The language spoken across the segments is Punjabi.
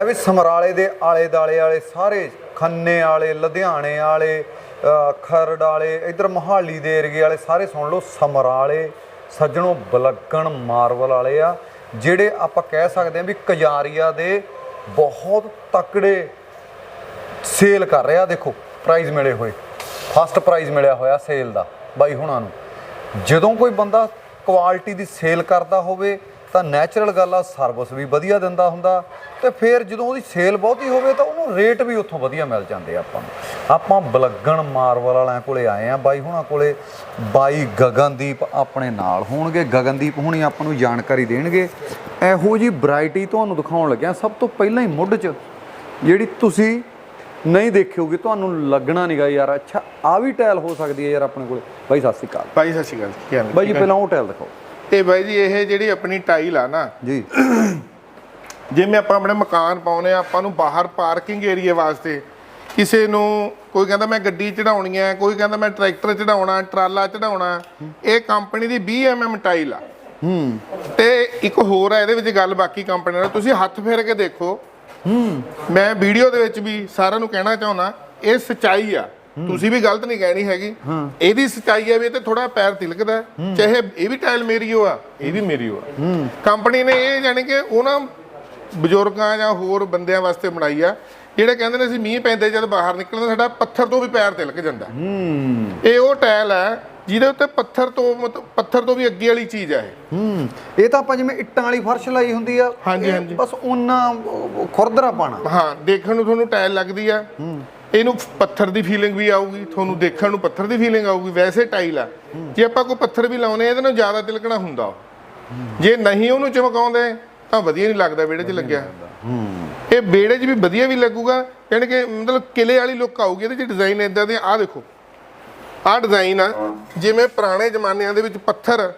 ਵੀ ਸਮਰਾਲੇ ਦੇ ਆਲੇ ਦਾਲੇ ਵਾਲੇ, ਸਾਰੇ ਖੰਨੇ ਵਾਲੇ, ਲੁਧਿਆਣੇ ਵਾਲੇ ਖਰੜ ਵਾਲੇ, ਇਧਰ ਮੋਹਾਲੀ ਦੇ ਏਰੀਏ ਵਾਲੇ ਸਾਰੇ ਸੁਣ ਲਓ, ਸਮਰਾਲੇ ਸੱਜਣੋ ਬਲੱਗਣ ਮਾਰਵਲ ਵਾਲੇ ਆ, ਜਿਹੜੇ ਆਪਾਂ ਕਹਿ ਸਕਦੇ ਹਾਂ ਵੀ ਕਜਾਰੀਆ ਦੇ ਬਹੁਤ ਤਕੜੇ ਸੇਲ ਕਰ ਰਿਹਾ, ਦੇਖੋ ਪ੍ਰਾਈਜ਼ ਮਿਲੇ ਹੋਏ। ਫਸਟ ਪ੍ਰਾਈਜ਼ ਮਿਲਿਆ ਹੋਇਆ ਸੇਲ ਦਾ, ਬਾਈ ਹੁਣਾਂ ਨੂੰ। ਜਦੋਂ ਕੋਈ ਬੰਦਾ ਕੁਆਲਿਟੀ ਦੀ ਸੇਲ ਕਰਦਾ ਹੋਵੇ ਤਾਂ ਨੈਚੁਰਲ ਗੱਲ ਆ ਸਰਵਿਸ ਵੀ ਵਧੀਆ ਦਿੰਦਾ ਹੁੰਦਾ ਤੇ ਫਿਰ ਜਦੋਂ ਉਹਦੀ ਸੇਲ ਬਹੁਤੀ ਹੋਵੇ ਤਾਂ ਉਹਨੂੰ ਰੇਟ ਵੀ ਉੱਥੋਂ ਵਧੀਆ ਮਿਲ ਜਾਂਦੇ ਆਪਾਂ ਨੂੰ। ਆਪਾਂ ਬਲੱਗਣ ਮਾਰਵਲ ਵਾਲਿਆਂ ਕੋਲੇ ਆਏ ਆ ਬਾਈ ਹੁਣਾਂ ਕੋਲੇ ਬਾਈ ਗਗਨਦੀਪ ਆਪਣੇ ਨਾਲ ਹੋਣਗੇ ਗਗਨਦੀਪ ਹੁਣੀ ਆਪਾਂ ਨੂੰ ਜਾਣਕਾਰੀ ਦੇਣਗੇ। ਇਹੋ ਜੀ ਵੈਰਾਈਟੀ ਤੁਹਾਨੂੰ ਦਿਖਾਉਣ ਲੱਗਿਆ ਸਭ ਤੋਂ ਪਹਿਲਾਂ ਹੀ ਮੁੱਢ 'ਚ ਜਿਹੜੀ ਤੁਸੀਂ ਨਹੀਂ ਦੇਖਿਓਗੇ ਤੁਹਾਨੂੰ ਲੱਗਣਾ ਨਹੀਂਗਾ ਯਾਰ। ਅੱਛਾ ਆ ਵੀ ਟਾਇਲ ਹੋ ਸਕਦੀ ਹੈ ਯਾਰ ਆਪਣੇ ਕੋਲੇ। ਬਾਈ ਸਤਿ ਸ਼੍ਰੀ ਅਕਾਲ। ਭਾਈ ਸਤਿ ਸ਼੍ਰੀ ਅਕਾਲ। ਕੀ ਹਾਲ ਹੈ? ਬਾਈ ਜੀ ਪਹਿਲਾਂ ਉਹ ਟਾਇਲ ਦਿਖਾਓ। ਤੇ ਬਾਈ ਜੀ ਇਹ ਜਿਹੜੀ ਆਪਣੀ ਟਾਈਲ ਆ ਨਾ ਜੀ। ਜਿਵੇਂ ਆਪਾਂ ਆਪਣੇ ਮਕਾਨ ਪਾਉਨੇ ਆ ਆਪਾਂ ਨੂੰ ਬਾਹਰ ਪਾਰਕਿੰਗ ਏਰੀਆ ਵਾਸਤੇ ਕਿਸੇ ਨੂੰ ਕੋਈ ਕਹਿੰਦਾ ਮੈਂ ਗੱਡੀ ਚੜਾਉਣੀ ਹੈ ਕੋਈ ਕਹਿੰਦਾ ਮੈਂ ਟਰੈਕਟਰ ਚੜਾਉਣਾ ਟਰਾਲਾ ਚੜਾਉਣਾ ਇਹ ਕੰਪਨੀ ਦੀ 20 mm ਟਾਈਲ ਆ। ਹੂੰ। ਤੇ ਇੱਕ ਹੋਰ ਆ ਇਹਦੇ ਵਿੱਚ ਗੱਲ ਬਾਕੀ ਕੰਪਨੀ ਨਾਲ ਤੁਸੀਂ ਹੱਥ ਫੇਰ ਕੇ ਦੇਖੋ। ਹੂੰ। ਮੈਂ ਵੀਡੀਓ ਦੇ ਵਿੱਚ ਵੀ ਸਾਰਿਆਂ ਨੂੰ ਕਹਿਣਾ ਚਾਹੁੰਦਾ ਇਹ ਸਚਾਈ ਆ। ਤੁਸੀਂ ਵੀ ਗਲਤ ਨਹੀਂ ਕਹਿਣੀ ਹੈਗੀ। ਇਹਦੀ ਸਚਾਈ ਹੈ ਵੀ ਇਹ ਤੇ ਥੋੜਾ ਪੈਰ ਤਿਲਕਦਾ ਹੈ। ਚਾਹੇ ਇਹ ਵੀ ਟਾਈਲ ਮੇਰੀ ਓ ਆ ਇਹ ਵੀ ਮੇਰੀ ਓ ਆ। ਕੰਪਨੀ ਨੇ ਇਹ ਜਾਣੀ ਕਿ ਉਹਨਾਂ ਬਜ਼ੁਰਗਾਂ ਜਾਂ ਹੋਰ ਬੰਦਿਆਂ ਵਾਸਤੇ ਬਣਾਈ ਆ ਜਿਹੜੇ ਕਹਿੰਦੇ ਨੇ ਅਸੀਂ ਮੀਂਹ ਪੈਂਦੇ ਜਦ ਬਾਹਰ ਨਿਕਲਦੇ ਸਾਡਾ ਪੱਥਰ ਤੋਂ ਵੀ ਪੈਰ ਤਿਲਕ ਜਾਂਦਾ। ਹੂੰ। ਇਹ ਉਹ ਟਾਇਲ ਹੈ ਜਿਹਦੇ ਉੱਤੇ ਪੱਥਰ ਤੋਂ ਮਤਲਬ ਪੱਥਰ ਤੋਂ ਵੀ ਅੱਗੇ ਵਾਲੀ ਚੀਜ਼ ਆ ਇਹ। ਹੂੰ। ਇਹ ਤਾਂ ਆਪਾਂ ਜਿਵੇਂ ਇੱਟਾਂ ਵਾਲੀ ਫਰਸ਼ ਲਾਈ ਹੁੰਦੀ ਆ ਹਾਂਜੀ, ਹਾਂਜੀ। ਬਸ ਉਹਨਾਂ ਖੁਰਦਰਾ ਪਾਣਾ ਹਾਂ ਦੇਖਣ ਨੂੰ ਤੁਹਾਨੂੰ ਟਾਇਲ ਲੱਗਦੀ ਆ। ਇਹਨੂੰ ਪੱਥਰ ਦੀ ਫੀਲਿੰਗ ਵੀ ਆਊਗੀ ਤੁਹਾਨੂੰ ਦੇਖਣ ਨੂੰ ਪੱਥਰ ਦੀ ਫੀਲਿੰਗ ਆਊਗੀ ਵੈਸੇ ਟਾਈਲ ਆ। ਜੇ ਆਪਾਂ ਕੋਈ ਪੱਥਰ ਵੀ ਲਾਉਨੇ ਇਹਦੇ ਨਾਲ ਜ਼ਿਆਦਾ ਤਿਲਕਣਾ ਹੁੰਦਾ ਉਹ। ਜੇ ਨਹੀਂ ਉਹਨੂੰ ਚਮਕਾਉਂਦੇ ਤਾਂ ਵਧੀਆ ਨਹੀਂ ਲੱਗਦਾ ਵਿਹੜੇ 'ਚ ਲੱਗਿਆ। ਇਹ ਵਿਹੜੇ 'ਚ ਵੀ ਵਧੀਆ ਵੀ ਲੱਗੂਗਾ ਯਾਨੀ ਕਿ ਮਤਲਬ ਕਿਲੇ ਵਾਲੀ ਲੁੱਕ ਆਊਗੀ ਇਹਦੇ 'ਚ ਡਿਜ਼ਾਈਨ ਇਦਾਂ ਦੇ ਆਹ ਦੇਖੋ। ਆਹ ਡਿਜ਼ਾਈਨ ਆ ਜਿਵੇਂ ਪੁਰਾਣੇ ਜ਼ਮਾਨਿਆਂ ਦੇ ਵਿੱਚ ਪੱਥਰ।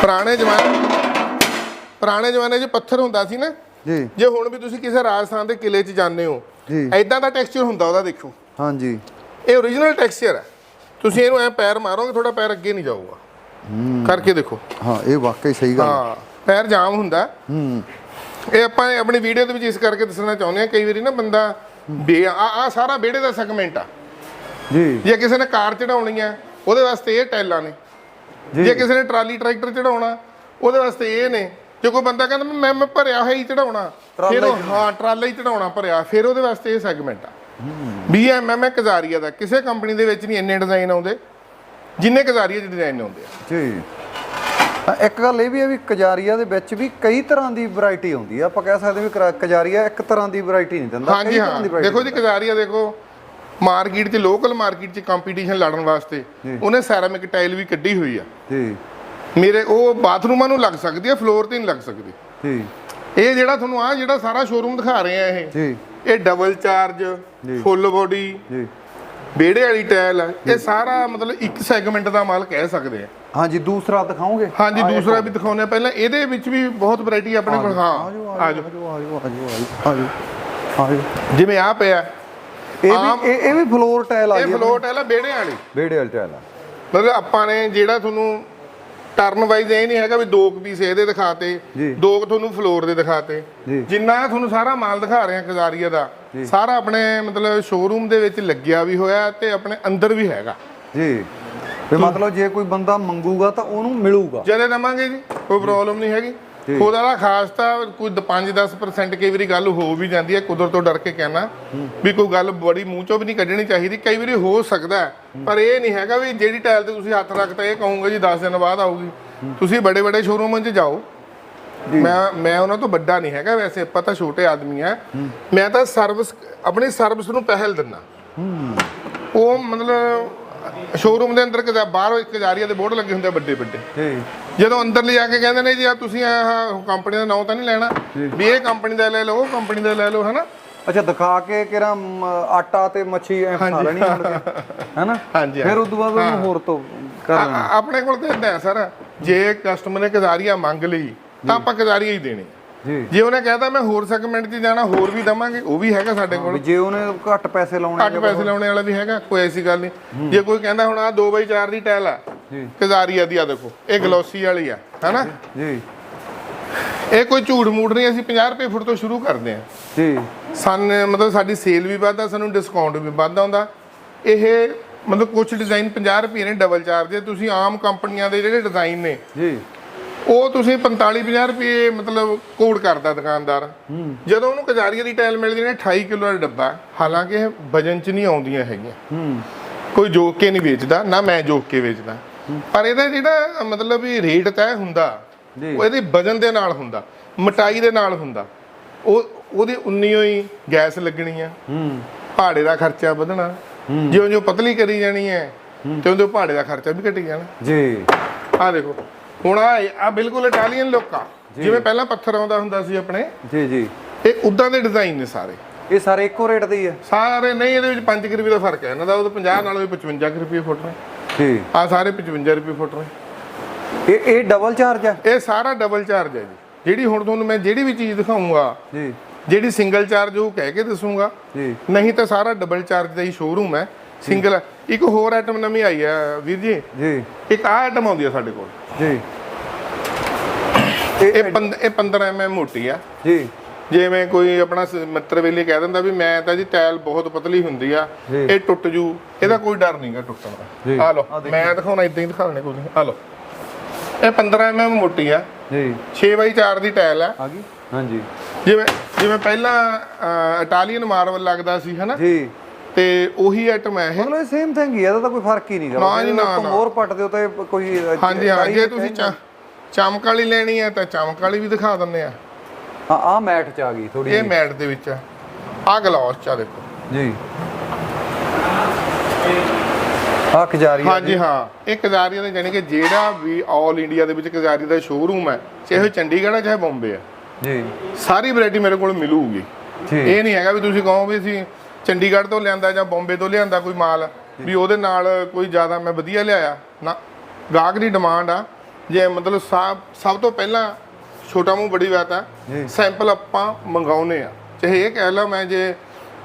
ਪੁਰਾਣੇ ਜ਼ਮਾਨੇ ਪੁਰਾਣੇ ਜ਼ਮਾਨੇ 'ਚ ਪੱਥਰ ਹੁੰਦਾ ਸੀ ਨਾ ਜੀ। ਜੇ ਹੁਣ ਵੀ ਤੁਸੀਂ ਕਿਸੇ ਰਾਜਸਥਾਨ ਦੇ ਕਿਲੇ 'ਚ ਜਾਂਦੇ ਹੋ ਜੀ। ਐਦਾਂ ਦਾ ਟੈਕਸਚਰ ਹੁੰਦਾ ਉਹਦਾ ਦੇਖੋ ਹਾਂਜੀ। ਇਹ ਓਰੀਜਨਲ ਟੈਕਸਚਰ ਹੈ। ਤੁਸੀਂ ਇਹਨੂੰ ਐ ਪੈਰ ਮਾਰੋਗੇ ਥੋੜਾ ਪੈਰ ਅੱਗੇ ਨਹੀਂ ਜਾਊਗਾ। ਕਰਕੇ ਦੇਖੋ। ਹਾਂ ਇਹ ਵਾਕਈ ਸਹੀ ਗੱਲ ਹਾਂ। ਪੈਰ ਜਾਮ ਹੁੰਦਾ ਹੂੰ। ਇਹ ਆਪਾਂ ਆਪਣੀ ਵੀਡੀਓ ਦੇ ਵਿੱਚ ਇਸ ਕਰਕੇ ਦੱਸਣਾ ਚਾਹੁੰਦੇ ਹਾਂ ਕਈ ਵਾਰੀ ਨਾ ਬੰਦਾ ਬੇ ਆ ਆ ਸਾਰਾ ਵਿਹੜੇ ਦਾ ਸੈਗਮੈਂਟ ਆ। ਜੀ। ਜੇ ਕਿਸੇ ਨੇ ਕਾਰ ਚੜਾਉਣੀ ਹੈ ਉਹਦੇ ਵਾਸਤੇ ਇਹ ਟਾਈਲਾਂ ਨੇ। ਜੇ ਕਿਸੇ ਨੇ ਟਰਾਲੀ ਟਰੈਕਟਰ ਚੜਾਉਣਾ ਉਹਦੇ ਵਾਸਤੇ ਇਹ ਨੇ। ਜੇ ਕੋਈ ਬੰਦਾ ਕਹਿੰਦਾ ਮੈਂ ਮੈਂ ਭਰਿਆ ਹੋਇਆ ਹੀ ਚੜਾਉਣਾ। ਫਿਰ ਹੀ ਉਹ ਹਾਂ ਟਰਾਲਾ ਹੀ ਚੜਾਉਣਾ ਭਰਿਆ। ਫਿਰ ਉਹਦੇ ਵਾਸਤੇ ਇਹ ਸੈਗਮੈਂਟ ਆ। BMM ਹੈ ਕਜ਼ਾਰੀਆ ਦਾ। ਕਿਸੇ ਕੰਪਨੀ ਦੇ ਵਿੱਚ ਨਹੀਂ ਇੰਨੇ ਡਿਜ਼ਾਈਨ ਆਉਂਦੇ। ਜਿੰਨੇ ਕਜ਼ਾਰੀਆ ਚ ਡਿਜ਼ਾਈਨ ਆਉਂਦੇ ਆ। ਜੀ। ਇੱਕ ਗੱਲ ਇਹ ਵੀ ਹੈ ਵੀ ਕਜਾਰੀਆ ਦੇ ਵਿੱਚ ਵੀ ਕਈ ਤਰ੍ਹਾਂ ਦੀ ਵੈਰਾਈਟੀ ਆਉਂਦੀ ਆ। ਆਪਾਂ ਕਹਿ ਸਕਦੇ ਵੀ ਕਜਾਰੀਆ ਇੱਕ ਤਰ੍ਹਾਂ ਦੀ ਵੈਰਾਈਟੀ ਨਹੀਂ ਦਿੰਦਾ। ਕਈ ਤਰ੍ਹਾਂ ਦੀ variety ਦੇਖੋ ਜੀ ਕਜ਼ਾਰੀਆ ਦੇਖੋ ਮਾਰਕੀਟ 'ਚ ਲੋਕਲ ਮਾਰਕੀਟ 'ਚ ਕੰਪੀਟੀਸ਼ਨ ਲੜਨ ਵਾਸਤੇ ਉਹਨੇ ਸੈਰਾਮਿਕ ਟਾਈਲ ਵੀ ਕੱਢੀ ਹੋਈ ਆ। ਜੀ। ਮੇਰੇ ਉਹ ਬਾਥਰੂਮਾਂ ਨੂੰ ਲੱਗ ਸਕਦੀ ਆ ਫਲੋਰ ਤੇ ਨਹੀਂ ਲੱਗ ਸਕਦੀ। ਜੀ। ਇਹ ਜਿਹੜਾ ਤੁਹਾਨੂੰ ਆ ਜਿਹੜਾ ਸਾਰਾ ਸ਼ੋਰੂਮ ਦਿਖਾ ਰਹੇ ਆ ਇਹ ਜੀ। ਇਹ ਡਬਲ ਚਾਰਜ ਫੁੱਲ ਬੋਡੀ ਜੀ। ਵਿਹੜੇ ਵਾਲੀ ਟਾਇਲ ਇਹ ਸਾਰਾ ਮਤਲਬ ਇੱਕ ਸੈਗਮੈਂਟ ਦਾ ਮਾਲ ਕਹਿ ਸਕਦੇ ਆ। ਹਾਂਜੀ ਦੂਸਰਾ ਦਿਖਾਓਗੇ? ਹਾਂਜੀ ਦੂਸਰਾ ਵੀ ਦਿਖਾਉਂਦੇ ਆ। ਪਹਿਲਾਂ ਇਹਦੇ ਵਿੱਚ ਵੀ ਬਹੁਤ ਵੈਰਾਈਟੀ ਆਪਣੇ ਕੋਲ। ਹਾਂ ਆਜੋ ਆਜੋ ਆਜੋ ਆਜੋ ਜਿਵੇਂ ਆ ਪਿਆ। ਇਹ ਵੀ ਇਹ ਇਹ ਵੀ ਫਲੋਰ ਟਾਇਲ ਆ ਇਹ ਗਈ ਫਲੋਰ ਟਾਇਲ ਆ ਵਿਹੜੇ ਵਾਲੀ। ਬੇੜੇ ਵਾਲੀ ਟਾਇਲ ਆ। ਮਤਲਬ ਆਪਾਂ ਨੇ ਜਿਹੜਾ ਤੁਹਾਨੂੰ ਟਰਨ ਵਾਈਜ਼ ਇਹ ਨਹੀਂ ਹੈਗਾ ਵੀ ਦੋ ਪੀਸ ਇਹਦੇ ਦਿਖਾਤੇ। ਦੋ ਤੁਹਾਨੂੰ ਫਲੋਰ ਦੇ ਦਿਖਾਤੇ। ਜਿੰਨਾ ਤੁਹਾਨੂੰ ਸਾਰਾ ਮਾਲ ਦਿਖਾ ਰਹੇ ਆ ਕਜ਼ਾਰੀਆ ਦਾ ਸਾਰਾ ਆਪਣੇ ਮਤਲਬ ਸ਼ੋਰੂਮ ਦੇ ਵਿੱਚ ਲੱਗਿਆ ਵੀ ਹੋਇਆ ਤੇ ਆਪਣੇ ਅੰਦਰ ਵੀ ਹੈਗਾ। ਜੀ। ਤੇ ਮਤਲਬ ਜੇ ਕੋਈ ਬੰਦਾ ਮੰਗੂਗਾ ਤਾਂ ਉਹਨੂੰ ਮਿਲੂਗਾ। ਜਦੇ ਦਵਾਂਗੇ ਜੀ ਕੋਈ ਪ੍ਰੋਬਲਮ ਨਹੀਂ ਹੈਗੀ। ਖੁਦ ਵਾਲਾ ਖਾਸ ਤਾਂ ਕੋਈ 5-10% ਕਈ ਵਾਰੀ ਗੱਲ ਹੋ ਵੀ ਜਾਂਦੀ ਹੈ ਕੁਦਰਤ ਤੋਂ ਡਰ ਕੇ ਕਹਿਣਾ ਵੀ ਕੋਈ ਗੱਲ ਬੜੀ ਮੂੰਹ ਚੋਂ ਵੀ ਨਹੀਂ ਕੱਢਣੀ ਚਾਹੀਦੀ। ਕਈ ਵਾਰੀ ਹੋ ਸਕਦਾ ਪਰ ਇਹ ਨਹੀਂ ਹੈਗਾ ਵੀ ਜਿਹੜੀ ਟਾਇਲ ਤੇ ਤੁਸੀਂ ਹੱਥ ਰੱਖਤਾ ਇਹ ਕਹੋਗੇ ਜੀ 10 ਦਿਨ ਬਾਅਦ ਆਊਗੀ। ਤੁਸੀਂ ਬੜੇ ਬੜੇ ਸ਼ੋਰੂਮਾਂ 'ਚ ਜਾਓ। ਮੈਂ ਮੈਂ ਉਹਨਾਂ ਤੋਂ ਵੱਡਾ ਨਹੀਂ ਹੈਗਾ ਵੈਸੇ ਆਪਾਂ ਤਾਂ ਛੋਟੇ ਆਦਮੀ ਆ ਮੈਂ ਤਾਂ ਸਰਵਿਸ ਆਪਣੀ ਸਰਵਿਸ ਨੂੰ ਪਹਿਲ ਦਿੰਦਾ। ਉਹ ਮਤਲਬ ਸ਼ੋਰੂਮ ਦੇ ਅੰਦਰ ਕਿਦਾ ਬਾਹਰ ਇੱਕ ਜਾਰੀਆ ਦੇ ਬੋਰਡ ਲੱਗੇ ਹੁੰਦੇ ਵੱਡੇ ਵੱਡੇ। ਜਦੋਂ ਅੰਦਰ ਲਿਜਾ ਕੇ ਕਹਿੰਦੇ ਨੇ ਜੀ ਆ ਤੁਸੀਂ ਆਹ ਕੰਪਨੀ ਦਾ ਨਾਮ ਤਾਂ ਨਹੀਂ ਲੈਣਾ। ਵੀ ਇਹ ਕੰਪਨੀ ਦਾ ਲੈ ਲਓ ਉਹ ਕੰਪਨੀ ਦਾ ਲੈ ਲਓ ਹਨਾ? ਅੱਛਾ ਦਿਖਾ ਕੇ ਕਿਰਾ ਆਟਾ ਤੇ ਮੱਛੀ ਐ ਖਾ ਲੈਣੀ ਕੇ ਹੈਨਾ? ਹਾਂਜੀ, ਫਿਰ ਉਦੋਂ ਬਾਅਦ ਉਹਨੂੰ ਹੋਰ ਤੋਂ ਕਰ ਲੈਣਾ ਆ- ਆਪਣੇ ਕੋਲ ਤਾਂ ਇਦਾਂ ਸਰ। ਜੇ ਕਸਟਮਰ ਨੇ ਕਜ਼ਾਰੀਆ ਮੰਗ ਲਈ ਤਾਂ ਆਪਾਂ ਕਜ਼ਾਰੀਆ ਹੀ ਦੇਣੀ ਜੀ। ਜੇ ਉਹਨੇ ਕਹਿਤਾ ਮੈਂ ਹੋਰ ਸੈਗਮੈਂਟ 'ਚ ਜਾਣਾ ਹੋਰ ਵੀ ਦਵਾਂਗੇ ਉਹ ਵੀ ਹੈਗਾ ਸਾਡੇ ਕੋਲ। ਜੇ ਉਹਨੇ ਘੱਟ ਪੈਸੇ ਲਾਉਣੇ ਘੱਟ ਪੈਸੇ ਲਾਉਣੇ ਵਾਲਾ ਵੀ ਹੈਗਾ ਕੋਈ ਐਸੀ ਗੱਲ ਨਹੀਂ। ਜੇ ਕੋਈ ਕਹਿੰਦਾ ਹੁਣ ਆ 2x4 ਦੀ ਟਾਇਲ ਆ ਜੀ। ਕਜ਼ਾਰੀਆ ਦੀ ਆ ਦੇਖੋ ਇਹ ਗਲੋਸੀ ਵਾਲੀ ਆ ਹਨਾ? ਜੀ ਇਹ ਕੋਈ ਝੂਠ ਮੂਠ ਨਹੀਂ ਅਸੀਂ 50 ਰੁਪਏ ਫੁੱਟ ਤੋਂ ਸ਼ੁਰੂ ਕਰਦੇ ਹਾਂ। ਜੀ। ਸਾਨੂੰ ਮਤਲਬ ਸਾਡੀ ਸੇਲ ਵੀ ਵੱਧਦਾ ਸਾਨੂੰ ਡਿਸਕਾਊਂਟ ਵੀ ਵੱਧ ਆਉਂਦਾ ਇਹ ਮਤਲਬ ਕੁਝ ਡਿਜ਼ਾਈਨ 50 ਰੁਪਏ ਨੇ ਡਬਲ ਚਾਰਜ ਤੁਸੀਂ ਆਮ ਕੰਪਨੀਆਂ ਦੇ ਜਿਹੜੇ ਡਿਜ਼ਾਈਨ ਨੇ ਜੀ। ਉਹ ਤੁਸੀਂ 45 50 ਰੁਪਏ ਮਤਲਬ ਕੋਡ ਕਰਦਾ ਦੁਕਾਨਦਾਰ। ਜਦੋਂ ਉਹਨੂੰ ਕਜਾਰੀਆ ਦੀ ਟਾਇਲ ਮਿਲਦੀ ਨੇ 28 ਕਿਲੋ ਦਾ ਡੱਬਾ। ਹਾਲਾਂਕਿ ਇਹ ਵਜਨ 'ਚ ਨਹੀਂ ਆਉਂਦੀਆਂ ਹੈਗੀਆਂ। ਕੋਈ ਜੋਕ ਕੇ ਨਹੀਂ ਵੇਚਦਾ ਨਾ ਮੈਂ ਜੋਕ ਕੇ ਵੇਚਦਾ। ਪਰ ਇਹਦਾ ਜਿਹੜਾ ਮਤਲਬ ਵੀ ਰੇਟ ਤੈਅ ਹੁੰਦਾ। ਉਹ ਇਹਦੇ ਵਜਨ ਦੇ ਨਾਲ ਹੁੰਦਾ ਮਟਾਈ ਦੇ ਨਾਲ ਹੁੰਦਾ। ਉਹ ਉਹਦੀ ਉਨੀ ਹੀ ਗੈਸ ਲੱਗਣੀ ਆ। ਭਾੜੇ ਦਾ ਖਰਚਾ ਵਧਣਾ। ਜਿਉਂ ਜਿਉਂ ਪਤਲੀ ਕਰੀ ਜਾਣੀ ਹੈ ਤਿਉਂ ਤਿਉਂ ਭਾੜੇ ਦਾ ਖਰਚਾ ਵੀ ਘਟੀ ਜਾਣਾ। ਜੀ। ਆ ਦੇਖੋ। ਹੁਣ ਆ ਆ ਬਿਲਕੁਲ ਇਟਾਲੀਅਨ ਲੋਕਾ। ਜਿਵੇਂ ਪਹਿਲਾਂ ਪੱਥਰ ਆਉਂਦਾ ਹੁੰਦਾ ਸੀ ਆਪਣੇ ਜੀ ਜੀ। ਇਹ ਉਦਾਂ ਦੇ ਡਿਜ਼ਾਈਨ ਨੇ ਸਾਰੇ। ਇਹ ਸਾਰੇ ਇੱਕੋ ਰੇਟ ਦੇ ਹੀ ਆ। ਸਾਰੇ ਨਹੀਂ ਇਹਦੇ ਵਿੱਚ 5 ਰੁਪਏ ਦਾ ਫ਼ਰਕ ਹੈ। ਇਹਨਾਂ ਦਾ ਉਹ 50 ਨਾਲੋਂ ਵੀ 55 ਰੁਪਏ ਫੁੱਟ ਨੇ। ਜੀ। ਆ ਸਾਰੇ 55 ਰੁਪਏ ਫੁੱਟ ਨੇ। ਇਹ ਇਹ ਡਬਲ ਚਾਰਜ ਆ? ਇਹ ਸਾਰਾ ਡਬਲ ਚਾਰਜ ਹੈ ਜੀ। ਜਿਹੜੀ ਹੁਣ ਤੁਹਾਨੂੰ ਮੈਂ ਜਿਹੜੀ ਵੀ ਚੀਜ਼ ਦਿਖਾਉਂਗਾ ਜੀ। ਜਿਹੜੀ ਸਿੰਗਲ ਚਾਰਜ ਉਹ ਕਹਿ ਕੇ ਦੱਸੂਗਾ। ਜੀ। ਨਹੀਂ ਤਾਂ ਸਾਰਾ ਡਬਲ ਚਾਰਜ ਦਾ ਹੀ ਸ਼ੋਰੂਮ ਹੈ। ਸਿੰਗਲ ਇੱਕ ਹੋਰ ਆਈਟਮ ਨਵੀਂ ਆਈ ਹੈ ਵੀਰ ਜੀ। ਜੀ। ਇੱਕ ਆ ਆਈਟਮ ਆਉਂਦੀ ਹੈ ਸਾਡੇ ਕੋਲ। ਜੀ। ਇਹ ਪੰਦ- ਇਹ 15 ਐਮਐਮ ਮੋਟੀ ਆ। ਜੀ। ਜਿਵੇਂ ਕੋਈ ਆਪਣਾ ਮਿੱਤਰ ਵੇਲੇ ਕਹਿ ਦਿੰਦਾ ਵੀ ਮੈਂ ਤਾਂ ਜੀ ਟਾਇਲ ਬਹੁਤ ਪਤਲੀ ਹੁੰਦੀ ਆ। ਇਹ ਟੁੱਟ ਜੂ। ਇਹਦਾ ਕੋਈ ਡਰ ਨਹੀਂਗਾ ਟੁੱਟਣ। ਦਾ। ਆ ਦੇਖੋ। ਮੈਂ ਦਿਖਾਉਣਾ ਇਦਾਂ ਹੀ ਦਿਖਾ ਦੇਣੇ ਕੋਈ ਆ ਲਓ। ਇਹ 15 ਐਮਐਮ ਮੋਟੀ ਆ। ਜੀ। 6x4 ਦੀ ਟਾਇਲ ਆ। ਆ ਗਈ? ਹਾਂਜੀ। ਜਿਵੇਂ ਜਿਵੇਂ ਪਹਿਲਾਂ ਇਟਾਲੀਅਨ ਮਾਰਬਲ ਲੱਗਦਾ ਸੀ ਹਨਾ? ਜੀ। ਤੇ ਉਹੀ ਆਈਟਮ ਹੈ ਇਹ। ਮਤਲਬ ਸੇਮ ਥਿੰਗ ਹੀ ਆ ਇਹਦਾ ਤਾਂ ਕੋਈ ਫ਼ਰਕ ਹੀ ਨਹੀਂ ਗਾ ਨਾ ਜੀ, ਨਾ, ਨਾ। ਹੋਰ ਪੱਟ ਦਿਓ ਤੇ ਕੋਈ ਹਾਂਜੀ ਹਾਂ ਜੇ ਤੁਸੀਂ ਚਮਕ ਵਾਲੀ ਲੈਣੀ ਹੈ ਤਾਂ ਚਮਕ ਵਾਲੀ ਵੀ ਦਿਖਾ ਦਿੰਨੇ ਆ। ਹਾਂ ਆ ਮੈਟ ਚ ਆ ਗਈ ਥੋੜੀ ਇਹ ਮੈਟ ਦੇ ਵਿੱਚ ਆ। ਆਹ ਗਲਾਸ ਚ ਆ ਦੇਖੋ। ਜੀ। ਆ ਖਜਾਰੀ ਹਾਂਜੀ ਹਾਂ। ਇਹ ਕਜ਼ਾਰੀਆ ਦੇ ਜਾਨੀ ਕਿ ਜਿਹੜਾ ਵੀ ਆਲ ਇੰਡੀਆ ਦੇ ਵਿੱਚ ਕਜ਼ਾਰੀ ਦਾ ਸ਼ੋਰੂਮ ਹੈ ਚਾਹੇ ਚੰਡੀਗੜ੍ਹ ਹੈ ਚਾਹੇ ਬੰਬੇ ਹੈ। ਜੀ। ਸਾਰੀ ਵੈਰਾਈਟੀ ਮੇਰੇ ਕੋਲ ਮਿਲੂਗੀ। ਇਹ ਨਹੀਂ ਹੈਗਾ ਵੀ ਤੁਸੀਂ ਕਹੋ ਵੀ ਅਸੀਂ ਚੰਡੀਗੜ੍ਹ ਤੋਂ ਲਿਆਂਦਾ ਜਾਂ ਬੰਬੇ ਤੋਂ ਲਿਆਂਦਾ ਕੋਈ ਮਾਲ ਵੀ ਉਹਦੇ ਨਾਲ ਕੋਈ ਜ਼ਿਆਦਾ ਮੈਂ ਵਧੀਆ ਲਿਆਇਆ। ਨਾ ਗਾਹਕ ਦੀ ਡਿਮਾਂਡ ਆ। ਜੇ ਮਤਲਬ ਸਭ ਸਭ ਤੋਂ ਪਹਿਲਾਂ ਛੋਟਾ ਮੂੰਹ ਬੜੀ ਬਾਤ ਆ। ਸੈਂਪਲ ਆਪਾਂ ਮੰਗਾਉਨੇ ਆ। ਚਾਹੇ ਇਹ ਕਹਿ ਲਓ ਮੈਂ ਜੇ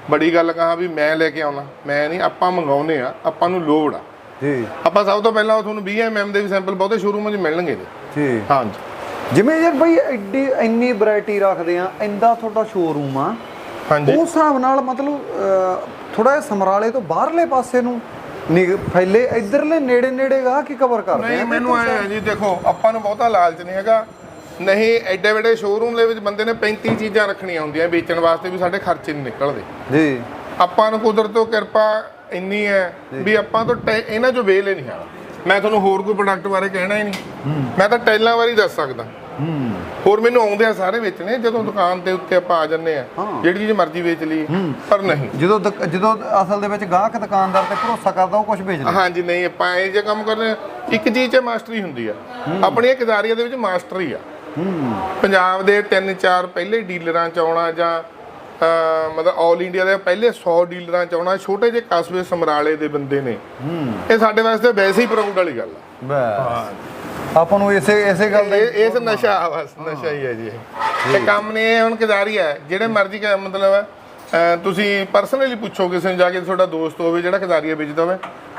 ਬੜੀ ਗੱਲ ਕਹਾਂ ਵੀ ਮੈਂ ਲੈ ਕੇ ਆਉਣਾ ਮੈਂ ਨਹੀਂ ਆਪਾਂ ਮੰਗਾਉਨੇ ਆ ਆਪਾਂ ਨੂੰ ਲੋੜ ਆ। ਜੀ। ਆਪਾਂ ਸਭ ਤੋਂ ਪਹਿਲਾਂ ਉਹ ਤੁਹਾਨੂੰ 20 ਐਮਐਮ ਦੇ ਵੀ ਸੈਂਪਲ ਬਹੁਤੇ ਸ਼ੋਰੂਮਾਂ 'ਚ ਮਿਲਣਗੇ ਜੀ। ਜੀ। ਹਾਂਜੀ। ਜਿਵੇਂ ਯਾਰ ਬਈ ਐਡੀ ਇੰਨੀ ਵੈਰਾਈਟੀ ਰੱਖਦੇ ਆ ਇੰਦਾ ਤੁਹਾਡਾ ਸ਼ੋਰੂਮ ਆ। ਉਸ ਹਿਸਾਬ ਨਾਲ ਮਤਲਬ ਥੋੜਾ ਜਿਹਾ ਸਮਰਾਲੇ ਤੋਂ ਬਾਹਰਲੇ ਪਾਸੇ ਨੂੰ ਫੈਲੇ ਇਧਰਲੇ ਨੇੜੇ ਨੇੜੇ ਗਾ ਕੀ ਕਵਰ ਕਰਦੇ ਨਹੀਂ ਮੈਨੂੰ ਆਇਆ ਜੀ ਦੇਖੋ ਆਪਾਂ ਨੂੰ ਬਹੁਤਾ ਲਾਲਚ ਨਹੀਂ ਹੈਗਾ। ਨਹੀਂ ਐਡੇ ਵੱਡੇ ਸ਼ੋਰੂਮ ਦੇ ਵਿੱਚ ਬੰਦੇ ਨੇ 35 ਚੀਜ਼ਾਂ ਰੱਖਣੀਆਂ ਹੁੰਦੀਆਂ ਵੇਚਣ ਵਾਸਤੇ ਵੀ ਸਾਡੇ ਖਰਚੇ ਨਹੀਂ ਨਿਕਲਦੇ। ਜੀ। ਆਪਾਂ ਨੂੰ ਕੁਦਰਤ ਤੋਂ ਕਿਰਪਾ ਇੰਨੀ ਹੈ ਵੀ ਆਪਾਂ ਤੋਂ ਇਹਨਾਂ ਚੋਂ ਵੇਲ ਹੀ ਨਹੀਂ ਆਣਾ ਮੈਂ ਤੁਹਾਨੂੰ ਹੋਰ ਕੋਈ ਪ੍ਰੋਡਕਟ ਬਾਰੇ ਕਹਿਣਾ ਹੀ ਨਹੀਂ। ਮੈਂ ਤਾਂ ਟੈਲਾਂ ਬਾਰੇ ਦੱਸ ਸਕਦਾ। ਹੂੰ ਹੋਰ ਮੈਨੂੰ ਆਉਂਦੇ ਆ ਸਾਰੇ ਵੇਚਣੇ ਜਦੋਂ ਦੁਕਾਨ ਦੇ ਉੱਤੇ ਆਪਾਂ ਆ ਜੰਨੇ ਆ। ਜਿਹੜੀ ਚੀਜ਼ ਮਰਜ਼ੀ ਵੇਚ ਲਈ ਪਰ ਨਹੀਂ। ਜਦੋਂ ਜਦੋਂ ਅਸਲ ਦੇ ਵਿੱਚ ਗਾਹਕ ਦੁਕਾਨਦਾਰ ਤੇ ਭਰੋਸਾ ਕਰਦਾ ਉਹ ਕੁਝ ਵੇਚਦਾ ਹਾਂਜੀ ਨਹੀਂ ਆਪਾਂ ਇਹ ਜੇ ਕੰਮ ਕਰਨੇ ਇੱਕ ਚੀਜ਼ 'ਚ ਮਾਸਟਰੀ ਹੁੰਦੀ ਆ। ਆਪਣੀਆਂ ਕਿਦਾਰੀਆਂ ਦੇ ਵਿੱਚ ਮਾਸਟਰੀ ਆ। ਹੂੰ। ਪੰਜਾਬ ਦੇ ਤਿੰਨ ਚਾਰ ਪਹਿਲੇ ਡੀਲਰਾਂ ਚ ਆਉਣਾ ਜਾਂ ਮਤਲਬ 올 ਇੰਡੀਆ ਦੇ ਪਹਿਲੇ 100 ਡੀਲਰਾਂ ਚ ਆਉਣਾ ਛੋਟੇ ਜਿਹੇ ਕਸਬੇ ਸਮਰਾਲੇ ਦੇ ਬੰਦੇ ਨੇ। ਇਹ ਸਾਡੇ ਵਾਸਤੇ ਵੈਸੇ ਹੀ ਪ੍ਰਾਊਡ ਵਾਲੀ ਗੱਲ ਆ। ਬਸ। ਆਪਾਂ ਨੂੰ ਇਸੇ ਇਸੇ ਗੱਲ ਦਾ ਹੀ- ਇਸ ਨਸ਼ਾ ਆ ਬਸ ਨਸ਼ਾ ਹੀ ਹੈ ਜੀ। ਇਹ ਤੇ ਕੰਮ ਨੇ ਇਹ ਹੁਣ ਕਿਦਾਰੀ ਹੈ। ਜਿਹੜੇ ਮਰਜ਼ੀ ਕਾ ਮਤਲਬ ਅਹ, ਤੁਸੀਂ ਪਰਸਨਲੀ ਪੁੱਛੋ ਕਿਸੇ ਨੂੰ ਜਾ ਕੇ ਤੁਹਾਡਾ ਦੋਸਤ ਹੋਵੇ ਜਿਹੜਾ ਕਿਦਾਰੀਆ ਵੇਚਦਾ ਹੋਵੇ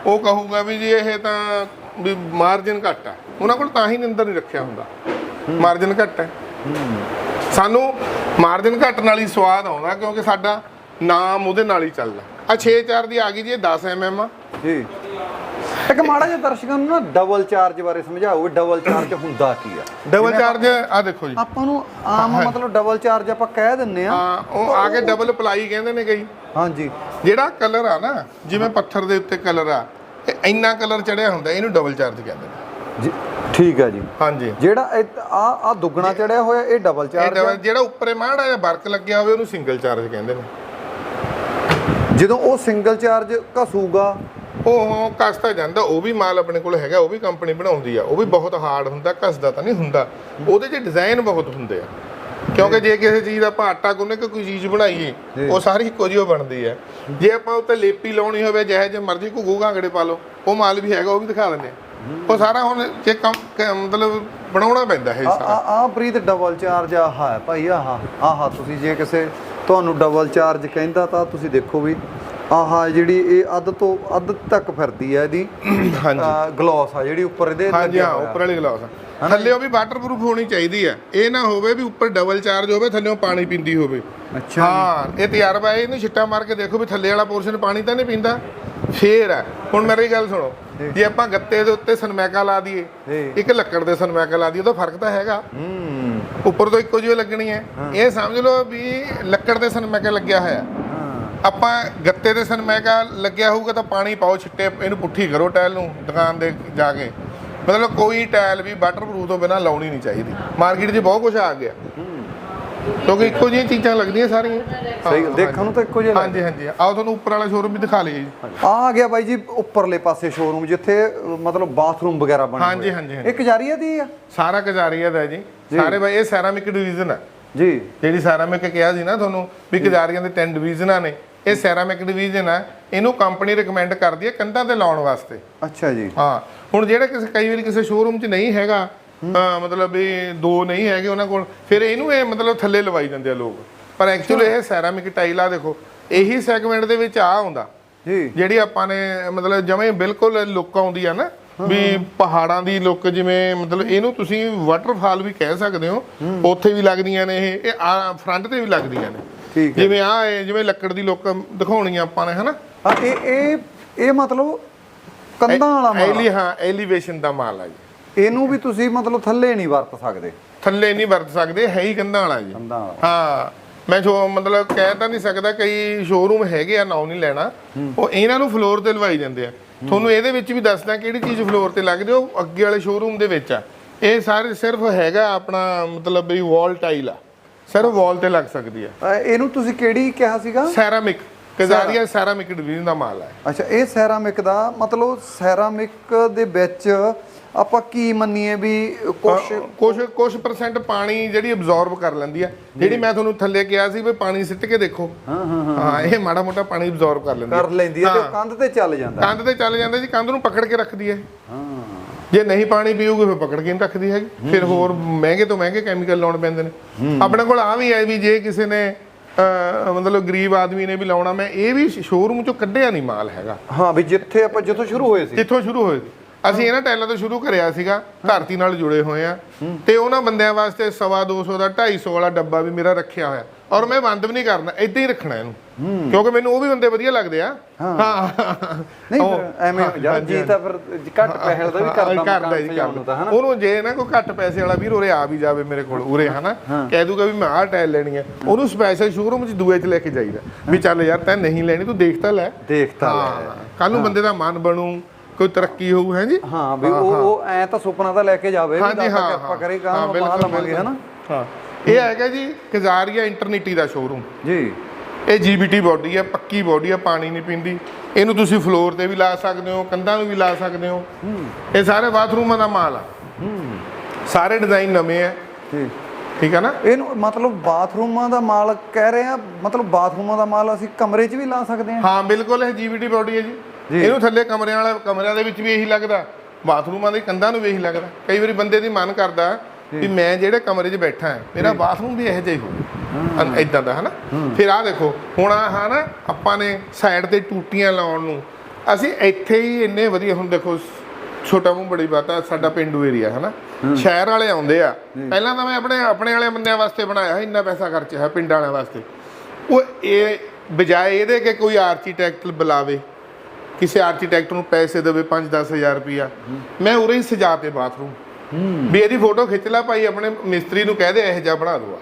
ਉਹ ਕਹੂਗਾ ਵੀ ਜੀ ਇਹ ਤਾਂ ਵੀ ਮਾਰਜਨ ਘੱਟ ਆ ਉਹਨਾਂ ਕੋਲ ਤਾਂ ਹੀ ਨਿੰਦਰ ਨਹੀਂ ਰੱਖਿਆ ਹੁੰਦਾ। ਮਾਰਜਨ ਘੱਟ ਹੈ। ਸਾਨੂੰ ਮਾਰਜਨ ਘੱਟ ਨਾਲ ਹੀ ਸਵਾਦ ਆਉਂਦਾ ਕਿਉਂਕਿ ਸਾਡਾ ਨਾਮ ਉਹਦੇ ਨਾਲ ਹੀ ਚੱਲਦਾ। ਆ 6-4 ਦੀ ਆ ਗਈ ਜੀ ਇਹ 10 ਐਮਐਮ ਆ। ਜੀ। ਇੱਕ ਮਾੜਾ ਜਿਹਾ ਦਰਸ਼ਕਾਂ ਨੂੰ ਨਾ ਡਬਲ ਚਾਰਜ ਬਾਰੇ ਸਮਝਾਓ ਵੀ ਡਬਲ ਚਾਰਜ ਹੁੰਦਾ ਕੀ ਆ। ਡਬਲ ਚਾਰਜ ਆ ਦੇਖੋ ਜੀ। ਆਪਾਂ ਨੂੰ ਆਮ ਮਤਲਬ ਡਬਲ ਚਾਰਜ ਆਪਾਂ ਕਹਿ ਦਿੰਨੇ ਆ ਹਾਂ ਉਹ ਆ ਕੇ ਡਬਲ ਪਲਾਈ ਕਹਿੰਦੇ ਨੇ ਕਈ। ਹਾਂਜੀ। ਜਿਹੜਾ ਕਲਰ ਆ ਨਾ ਜਿਵੇਂ ਪੱਥਰ ਦੇ ਉੱਤੇ ਕਲਰ ਆ ਇੰਨਾ ਕਲਰ ਚੜਿਆ ਹੁੰਦਾ ਇਹਨੂੰ ਡਬਲ ਚਾਰਜ ਕਹਿੰਦੇ ਨੇ। ਜੀ ਠੀਕ ਹੈ ਜੀ। ਹਾਂਜੀ। ਜਿਹੜਾ ਆ ਆ ਦੁੱਗਣਾ ਚੜਿਆ ਹੋਇਆ ਇਹ ਡਬਲ ਚਾਰਜ double- ਜਿਹੜਾ ਉੱਪਰੇ ਮਾੜਾ ਜਿਹਾ ਵਰਕ ਲੱਗਿਆ ਹੋਵੇ ਉਹਨੂੰ ਸਿੰਗਲ ਚਾਰਜ ਕਹਿੰਦੇ ਨੇ। ਜਦੋਂ ਉਹ ਸਿੰਗਲ ਚਾਰਜ ਘਸੂਗਾ ਉਹ ਕਸਤਾ ਜਾਂਦਾ ਉਹ ਵੀ ਮਾਲ ਆਪਣੇ ਕੋਲ ਹੈਗਾ ਉਹ ਵੀ ਕੰਪਨੀ ਬਣਾਉਂਦੀ ਆ ਉਹ ਵੀ ਬਹੁਤ ਹਾਰਡ ਹੁੰਦਾ ਕਸਦਾ ਤਾਂ ਨਹੀਂ ਹੁੰਦਾ। ਉਹਦੇ 'ਚ ਡਿਜ਼ਾਈਨ ਬਹੁਤ ਹੁੰਦੇ ਆ। ਕਿਉਂਕਿ ਜੇ ਕਿਸੇ ਚੀਜ਼ ਦਾ ਆਪਾਂ ਆਟਾ ਗੁੰਨੇ ਕੇ ਕੋਈ ਚੀਜ਼ ਬਣਾਈਏ ਉਹ ਸਾਰੀ ਇੱਕੋ ਜਿਹੀ ਓ ਬਣਦੀ ਹੈ ਜੇ ਆਪਾਂ ਉੱਤੇ ਲੇਪੀ ਲਾਉਣੀ ਹੋਵੇ ਜਿਹੇ ਜੇ ਮਰਜ਼ੀ ਘੁੱਗੂ ਘਾਂਗੜੇ ਪਾ ਲਓ ਉਹ ਮਾਲ ਵੀ ਹੈਗਾ ਉਹ ਵੀ ਦਿਖਾ ਦਿੰਦੇ ਆ। ਉਹ ਸਾਰਾ ਹੁਣ ਜੇ ਕੰਮ ਕ- ਮਤਲਬ ਬਣਾਉਣਾ ਪੈਂਦਾ ਹੈ ਆ ਸਾਰਾ। ਆ ਆ ਪ੍ਰੀਤ ਡਬਲ ਚਾਰਜ ਆਹ ਹੈ ਭਾਈ ਆਹ ਆਹ ਤੁਸੀਂ ਜੇ ਕਿਸੇ ਤੁਹਾਨੂੰ ਡਬਲ ਚਾਰਜ ਕਹਿੰਦਾ ਤਾਂ ਤੁਸੀਂ ਦੇਖੋ ਵੀ ਆਹਾ ਜਿਹੜੀ ਇਹ ਅੱਧ ਤੋਂ ਅੱਧ ਤੱਕ ਫਿਰਦੀ ਹੈ ਇਹਦੀ। ਹਾਂਜੀ। ਗਲੋਸ ਆ ਜਿਹੜੀ ਉੱਪਰ ਇਹਦੇ ਹਾਂਜੀ ਹਾਂ। ਉੱਪਰ ਵਾਲੀ ਗਲਾਸ ਥੱਲੇ ਉਹ ਵੀ ਵਾਟਰਪ੍ਰੂਫ ਹੋਣੀ ਚਾਹੀਦੀ ਹੈ ਇਹ ਨਾ ਹੋਵੇ ਵੀ ਉੱਪਰ ਡਬਲ ਚਾਰਜ ਹੋਵੇ ਥੱਲੇੋਂ ਪਾਣੀ ਪੀਂਦੀ ਹੋਵੇ। ਅੱਛਾ ਹਾਂ ਇਹ ਤਜਰਬਾ ਹੈ ਇਹਨੂੰ ਛਿੱਟਾ ਮਾਰ ਕੇ ਦੇਖੋ ਵੀ ਥੱਲੇ ਵਾਲਾ ਪੋਰਸ਼ਨ ਪਾਣੀ ਤਾਂ ਨਹੀਂ ਪੀਂਦਾ। ਫੇਰ ਹੈ ਹੁਣ ਮੇਰੀ ਗੱਲ ਸੁਣੋ ਜੇ। ਆਪਾਂ ਗੱਤੇ ਦੇ ਉੱਤੇ ਸਨਮੈਕਾ ਲਾ ਦਈਏ। ਇੱਕ ਲੱਕੜ ਦੇ ਸਨਮੈਕਾ ਲਾ ਦਈਏ ਤਾਂ ਫ਼ਰਕ ਤਾਂ ਹੈਗਾ। ਹੂੰ। ਉੱਪਰ ਤੋਂ ਇੱਕੋ ਜਿਹੀ ਲੱਗਣੀ ਹੈ। ਇਹ ਸਮਝ ਲਓ ਵੀ ਲੱਕੜ ਦੇ ਸਨਮੈਕਾ ਲੱਗਿਆ ਹੋਇਆ। ਆਪਾਂ ਗੱਤੇ ਦੇ ਸਨਮੈਕਾ ਲੱਗਿਆ ਹੋਊਗਾ ਤਾਂ ਪਾਣੀ ਪਾਓ ਛਿੱਟੇ ਇਹਨੂੰ ਪੁੱਠੀ ਕਰੋ ਟਾਇਲ ਨੂੰ ਦੁਕਾਨ ਦੇ ਜਾ ਕੇ। ਮਤਲਬ ਕੋਈ ਟਾਇਲ ਵੀ ਵਾਟਰਪ੍ਰੂਫ ਤੋਂ ਬਿਨਾ ਲਾਉਣੀ ਨਹੀਂ ਚਾਹੀਦੀ। ਮਾਰਕੀਟ 'ਚ ਬਹੁਤ ਕੁਝ ਆ ਗਿਆ। ਕਿਉਂਕਿ ਇੱਕੋ ਜਿਹੀਆਂ ਚੀਜ਼ਾਂ ਲੱਗਦੀਆਂ ਸਾਰੀਆਂ। ਸਹੀ ਦੇਖਣ ਨੂੰ ਤਾਂ ਇੱਕੋ ਜਿਹਾ ਹਾਂਜੀ ਹਾਂਜੀ। ਆਓ ਤੁਹਾਨੂੰ ਉੱਪਰ ਵਾਲਾ ਸ਼ੋਰੂਮ ਵੀ ਦਿਖਾ ਲਈਏ ਆ ਆ ਗਿਆ ਬਾਈ ਜੀ ਉੱਪਰਲੇ ਪਾਸੇ ਸ਼ੋਰੂਮ ਜਿੱਥੇ ਮਤਲਬ ਬਾਥਰੂਮ ਵਗੈਰਾ ਬਣੇ ਹਾਂਜੀ, ਹੋਏ ਆ। ਹਾਂਜੀ, ਹਾਂਜੀ। ਇਹ ਕਜਾਰੀਆ ਦੀ ਆ? ਸਾਰਾ ਕਜਾਰੀਆ ਦਾ ਜੀ। ਸਾਰੇ ਬਾਈ ਇਹ ਸੈਰਾਮਿਕ ਡਿਵੀਜ਼ਨ ਹੈ ਜੀ। ਜਿਹੜੀ ਸੈਰਾਮਿਕ ਕਿਹਾ ਸੀ ਨਾ ਤੁਹਾਨੂੰ ਵੀ ਕਜਾਰੀਆਂ ਦੇ 10 ਡਿਵੀਜ਼ਨਾਂ ਨੇ ਇਹ ਸੈਰਾਮਿਕ ਡਿਵੀਜ਼ਨ ਹੈ ਇਹਨੂੰ ਕੰਪਨੀ ਰეკਮੈਂਡ ਕਰਦੀ ਹੈ ਕੰਧਾਂ ਤੇ ਲਾਉਣ ਵਾਸਤੇ। ਅੱਛਾ ਜੀ। ਹਾਂ ਹੁਣ ਜਿਹੜਾ ਕਿਸੇ ਕਈ ਵਾਰੀ ਕਿਸੇ ਸ਼ੋਰੂਮ 'ਚ ਨਹੀਂ ਹੈਗਾ ਮਤਲਬ ਵੀ ਦੋ ਨਹੀਂ ਹੈਗੇ ਉਹਨਾਂ ਕੋਲ ਫਿਰ ਇਹਨੂੰ ਇਹ ਮਤਲਬ ਥੱਲੇ ਲਵਾਈ ਜਾਂਦੇ ਆ ਲੋਕ। ਪਰ ਐਕਚੁਅਲੀ ਇਹ ਸੈਰਾਮਿਕ ਟਾਈਲ ਆ ਦੇਖੋ ਇਹੀ ਸੈਗਮੈਂਟ ਦੇ ਵਿੱਚ ਆ ਆਉਂਦਾ। ਜੀ। ਜਿਹੜੀ ਆਪਾਂ ਨੇ ਮਤਲਬ ਜਵੇਂ ਬਿਲਕੁਲ ਲੁੱਕ ਆਉਂਦੀ ਆ ਨਾ ਵੀ ਪਹਾੜਾਂ ਦੀ ਲੁੱਕ ਜਿਵੇਂ ਮਤਲਬ ਇਹਨੂੰ ਤੁਸੀਂ ਵਾਟਰਫਾਲ ਵੀ ਕਹਿ ਸਕਦੇ ਹੋ। ਉੱਥੇ ਵੀ ਲੱਗਦੀਆਂ ਨੇ ਇਹ ਇਹ ਫਰੰਟ ਤੇ ਵੀ ਲੱਗਦੀਆਂ ਨੇ। ਠੀਕ ਹੈ। ਜਿਵੇਂ ਆ ਜਿਵੇਂ ਲੱਕੜ ਦੀ ਲੁੱਕ ਦਿਖਾਉਣੀ ਆਪਾਂ ਨੇ ਹਨਾ? ਇਹ ਇਹ ਇਹ ਮਤਲਬ ਕੰਧਾਂ ਵਾਲਾ ਮਾਲ ਐਲੀ ਹਾਂ ਐਲੀਵੇਸ਼ਨ ਦਾ ਮਾਲ ਆ ਜੀ। ਇਹਨੂੰ ਵੀ ਤੁਸੀਂ ਮਤਲਬ ਥੱਲੇ ਨਹੀਂ ਵਰਤ ਸਕਦੇ। ਥੱਲੇ ਨਹੀਂ ਵਰਤ ਸਕਦੇ ਹੈ ਹੀ ਕੰਧਾਂ ਵਾਲਾ ਜੀ। ਕੰਧਾਂ ਵਾਲਾ। ਹਾਂ। ਮੈਂ ਜੋ ਮਤਲਬ ਕਹਿ ਤਾਂ ਨਹੀਂ ਸਕਦਾ ਕਈ ਸ਼ੋਰੂਮ ਹੈਗੇ ਆ ਨਾਉ ਨਹੀਂ ਲੈਣਾ। ਉਹ ਇਹਨਾਂ ਨੂੰ ਫਲੋਰ ਤੇ ਲਵਾਈ ਜਾਂਦੇ ਆ। ਤੁਹਾਨੂੰ ਇਹਦੇ ਵਿੱਚ ਵੀ ਦੱਸਦਾ ਕਿਹੜੀ ਚੀਜ਼ ਫਲੋਰ ਤੇ ਲੱਗਦੀ ਉਹ ਅੱਗੇ ਵਾਲੇ ਸ਼ੋਰੂਮ ਦੇ ਵਿੱਚ ਆ। ਇਹ ਸਾਰੇ ਸਿਰਫ ਹੈਗਾ ਆਪਣਾ ਮਤਲਬ ਵੀ ਵਾਲ ਟਾਈਲ ਆ। ਸਿਰਫ ਵਾਲ ਤੇ ਲੱਗ ਸਕਦੀ ਆ। ਇਹਨੂੰ ਤੁਸੀਂ ਕਿਹੜੀ ਕਿਹਾ ਸੀਗਾ? ਸੈਰਾਮਿਕ ਕਜ਼ਾਰੀਆ ਸੈਰਾਮਿਕ ਡਿਵੀਜ਼ਨ ਦਾ ਮਾਲ ਹੈ ਅੱਛਾ ਇਹ ਸੈਰਾਮਿਕ ਦਾ ਮਤਲਬ ਸੈਰਾਮਿਕ ਦੇ ਵਿੱਚ ਆਪਾਂ ਕੀ ਮੰਨੀਏ ਵੀ ਕੁਝ ਕੁਝ ਕੁਝ ਪਰਸੈਂਟ ਪਾਣੀ ਜਿਹੜੀ ਅਬਜ਼ੌਰਬ ਕਰ ਲੈਂਦੀ ਆ। ਜਿਹੜੀ ਮੈਂ ਤੁਹਾਨੂੰ ਥੱਲੇ ਕਿਹਾ ਸੀ ਵੀ ਪਾਣੀ ਸਿੱਟ ਕੇ ਦੇਖੋ। ਹਾਂ ਹਾਂ ਹਾਂ ਇਹ ਮਾੜਾ ਮੋਟਾ ਪਾਣੀ ਅਬਜ਼ੌਰਬ ਕਰ ਲੈਂਦੀ ਆ। ਕਰ ਲੈਂਦੀ ਹੈ ਤੇ ਉਹ ਕੰਧ ਤੇ ਚੱਲ ਜਾਂਦਾ। ਕੰਧ ਤੇ ਚੱਲ ਜਾਂਦਾ ਜੀ ਕੰਧ ਨੂੰ ਪਕੜ ਕੇ ਰੱਖਦੀ ਹੈ ਹਾਂ। ਜੇ ਨਹੀਂ ਪਾਣੀ ਪੀਊਗੇ ਫਿਰ ਪਕੜ ਕੇ ਨਹੀਂ ਰੱਖਦੀ ਹੈਗੀ। ਫਿਰ ਹੋਰ ਮਹਿੰਗੇ ਤੋਂ ਮਹਿੰਗੇ ਕੈਮੀਕਲ ਲਾਉਣ ਪੈਂਦੇ ਨੇ। ਆਪਣੇ ਕੋਲ ਆ ਵੀ ਹੈ ਵੀ ਜੇ ਕਿਸੇ ਨੇ ਮਤਲਬ ਗਰੀਬ ਆਦਮੀ ਨੇ ਵੀ ਲਾਉਣਾ ਮੈਂ ਇਹ ਵੀ ਸ਼ੋਰੂਮ ਚੋਂ ਕੱਢਿਆ ਨਹੀਂ ਮਾਲ ਹੈਗਾ। ਹਾਂ ਵੀ ਜਿੱਥੇ ਆਪਾਂ ਜਿੱਥੋਂ ਸ਼ੁਰੂ ਹੋਏ ਸੀ। ਜਿੱਥੋਂ ਸ਼ੁਰੂ ਹੋਏ ਸੀ। ਅਸੀਂ ਇਹਨਾਂ ਟਾਈਲਾਂ ਤੋਂ ਸ਼ੁਰੂ ਕਰਿਆ ਸੀਗਾ ਧਰਤੀ ਨਾਲ ਜੁੜੇ ਹੋਏ ਆ। ਤੇ ਉਹਨਾਂ ਬੰਦਿਆਂ ਵਾਸਤੇ ਸਵਾ 200 ਦਾ 250 ਵਾਲਾ ਡੱਬਾ ਵੀ ਮੇਰਾ ਰੱਖਿਆ ਹੋਇਆ। ਔਰ ਮੈਂ ਬੰਦ ਵੀ ਨਹੀਂ ਕਰਨਾ ਇਦਾਂ ਹੀ ਰੱਖਣਾ ਇਹਨੂੰ। ਕਿਉਂਕਿ ਮੈਨੂੰ ਉਹ ਵੀ ਬੰਦੇ ਵਧੀਆ ਲੱਗਦੇ ਆ। ਹਾਂ। ਨਹੀਂ ਐਵੇਂ ਯਾਰ ਜੀ ਤਾਂ ਫਿਰ ਘੱਟ ਪੈਸੇ ਦਾ ਵੀ ਕਰਦਾ ਕਰਦਾ ਜੀ ਹਨਾ? ਉਹਨੂੰ ਜੇ ਨਾ ਕੋਈ ਘੱਟ ਪੈਸੇ ਵਾਲਾ ਵੀਰ ਉਰੇ ਆ ਵੀ ਜਾਵੇ ਮੇਰੇ ਕੋਲ ਉਰੇ ਹਨਾ? ਕਹਿ ਦੂਗਾ ਵੀ ਮੈਂ ਆਹ ਟਾਇਲ ਲੈਣੀ ਹੈ। ਉਹਨੂੰ ਸਪੈਸ਼ਲ ਸ਼ੋਰੂਮ 'ਚ ਦੂਏ 'ਚ ਲੈ ਕੇ ਜਾਈਦਾ। ਵੀ ਚੱਲ ਯਾਰ ਤੈਂ ਨਹੀਂ ਲੈਣੀ ਤੂੰ ਦੇਖ ਤਾਂ ਲੈ। ਦੇਖ ਤਾਂ ਲੈ। ਹਾਂ ਕੱਲ ਨੂੰ ਬੰਦੇ ਦਾ ਮਨ ਬਣੂ। ਕੋਈ ਤਰੱਕੀ ਹੋਊ ਹੈ ਜੀ? ਹਾਂ ਵੀ ਉਹ ਉਹ ਐ ਤਾਂ ਸੁਪਨਾ ਤਾਂ ਲੈ ਕੇ ਜਾਵੇ ਵੀ ਦਾਤਾ ਕਿਰਪਾ। ਕਰੇ ਕਾਂ ਬਿਲਕੁਲ, ਲਵਾਂਗੇ। ਹਨਾ? ਹਾਂ। ਇਹ ਹੈਗਾ ਜੀ ਕਜ਼ਾਰੀਆ ਇੰਟਰਨਿਟੀ ਦਾ ਸ਼ੋਰੂਮ ਜੀ। ਇਹ ਜੀਬੀਟੀ ਬਾਡੀ ਹੈ ਪੱਕੀ ਬਾਡੀ ਹੈ ਪਾਣੀ ਨਹੀਂ ਪੀਂਦੀ। ਇਹਨੂੰ ਤੁਸੀਂ ਫਲੋਰ ਤੇ ਵੀ ਲਾ ਸਕਦੇ ਹੋ ਕੰਧਾਂ ਨੂੰ ਵੀ ਲਾ ਸਕਦੇ ਹੋ। ਇਹ ਸਾਰੇ ਬਾਥਰੂਮਾਂ ਦਾ ਮਾਲ ਆ। ਸਾਰੇ ਡਿਜ਼ਾਈਨ ਨਵੇਂ ਆ। ਠੀਕ ਹੈ ਨਾ? ਇਹਨੂੰ ਮਤਲਬ ਬਾਥਰੂਮਾਂ ਦਾ ਮਾਲ ਕਹਿ ਰਹੇ ਆ ਮਤਲਬ ਬਾਥਰੂਮਾਂ ਦਾ ਮਾਲ ਅਸੀਂ ਕਮਰੇ 'ਚ ਵੀ ਲਾ ਸਕਦੇ ਹਾਂ। ਹਾਂ ਬਿਲਕੁਲ ਇਹ ਜੀਬੀਟੀ ਬਾਡੀ ਹੈ ਜੀ। ਇਹਨੂੰ ਥੱਲੇ ਕਮਰਿਆਂ ਵਾਲਾ ਕਮਰਿਆਂ ਦੇ ਵਿੱਚ ਵੀ ਇਹੀ ਲੱਗਦਾ। ਬਾਥਰੂਮਾਂ ਦੀ ਕੰਧਾਂ ਨੂੰ ਵੀ ਇਹੀ ਲੱਗਦਾ। ਕਈ ਵਾਰੀ ਬੰਦੇ ਦੀ ਮਨ ਕਰਦਾ ਵੀ ਮੈਂ ਜਿਹੜੇ ਕਮਰੇ 'ਚ ਬੈਠਾ ਹਾਂ ਮੇਰਾ ਬਾਥਰੂਮ ਵੀ ਇਹੋ ਜਿਹਾ ਹੀ ਹੋਵੇ। ਇਦਾਂ ਦਾ ਹਨਾ? ਫਿਰ ਆਹ ਦੇਖੋ ਹੁਣ ਆਹ ਹਨਾ ਆਪਾਂ ਨੇ ਸਾਈਡ ਤੇ ਟੂਟੀਆਂ ਲਾਉਣ ਨੂੰ। ਅਸੀਂ ਇੱਥੇ ਹੀ ਇੰਨੇ ਵਧੀਆ ਹੁਣ ਦੇਖੋ ਛੋਟਾ ਮੂੰਹ ਬੜੀ ਬਾਤ ਆ ਸਾਡਾ ਪਿੰਡੂ ਏਰੀਆ ਹਨਾ? ਸ਼ਹਿਰ ਵਾਲੇ ਆਉਂਦੇ ਆ। ਪਹਿਲਾਂ ਤਾਂ ਮੈਂ ਆਪਣੇ ਆਪਣੇ ਵਾਲੇ ਬੰਦਿਆਂ ਵਾਸਤੇ ਬਣਾਇਆ ਇੰਨਾ ਪੈਸਾ ਖਰਚਿਆ ਪਿੰਡ ਵਾਲਿਆਂ ਵਾਸਤੇ। ਉਹ ਇਹ ਬਜਾਏ ਇਹਦੇ ਕਿ ਕੋਈ ਆਰਕੀਟੈਕਟ ਬੁਲਾਵੇ। ਕਿਸੇ ਆਰਕੀਟੈਕਟ ਨੂੰ ਪੈਸੇ ਦੇਵੇ 5-10 ਹਜ਼ਾਰ ਰੁਪਿਆ ਮੈਂ ਉਰੇ ਹੀ ਸਜਾ ਤੇ ਬਾਥਰੂਮ ਵੀ ਇਹਦੀ ਫੋਟੋ ਖਿੱਚ ਲੈ ਭਾਈ ਆਪਣੇ ਮਿਸਤਰੀ ਨੂੰ ਕਹਿ ਦੇ ਇਹੋ ਜਿਹਾ ਬਣਾ ਦੂਆ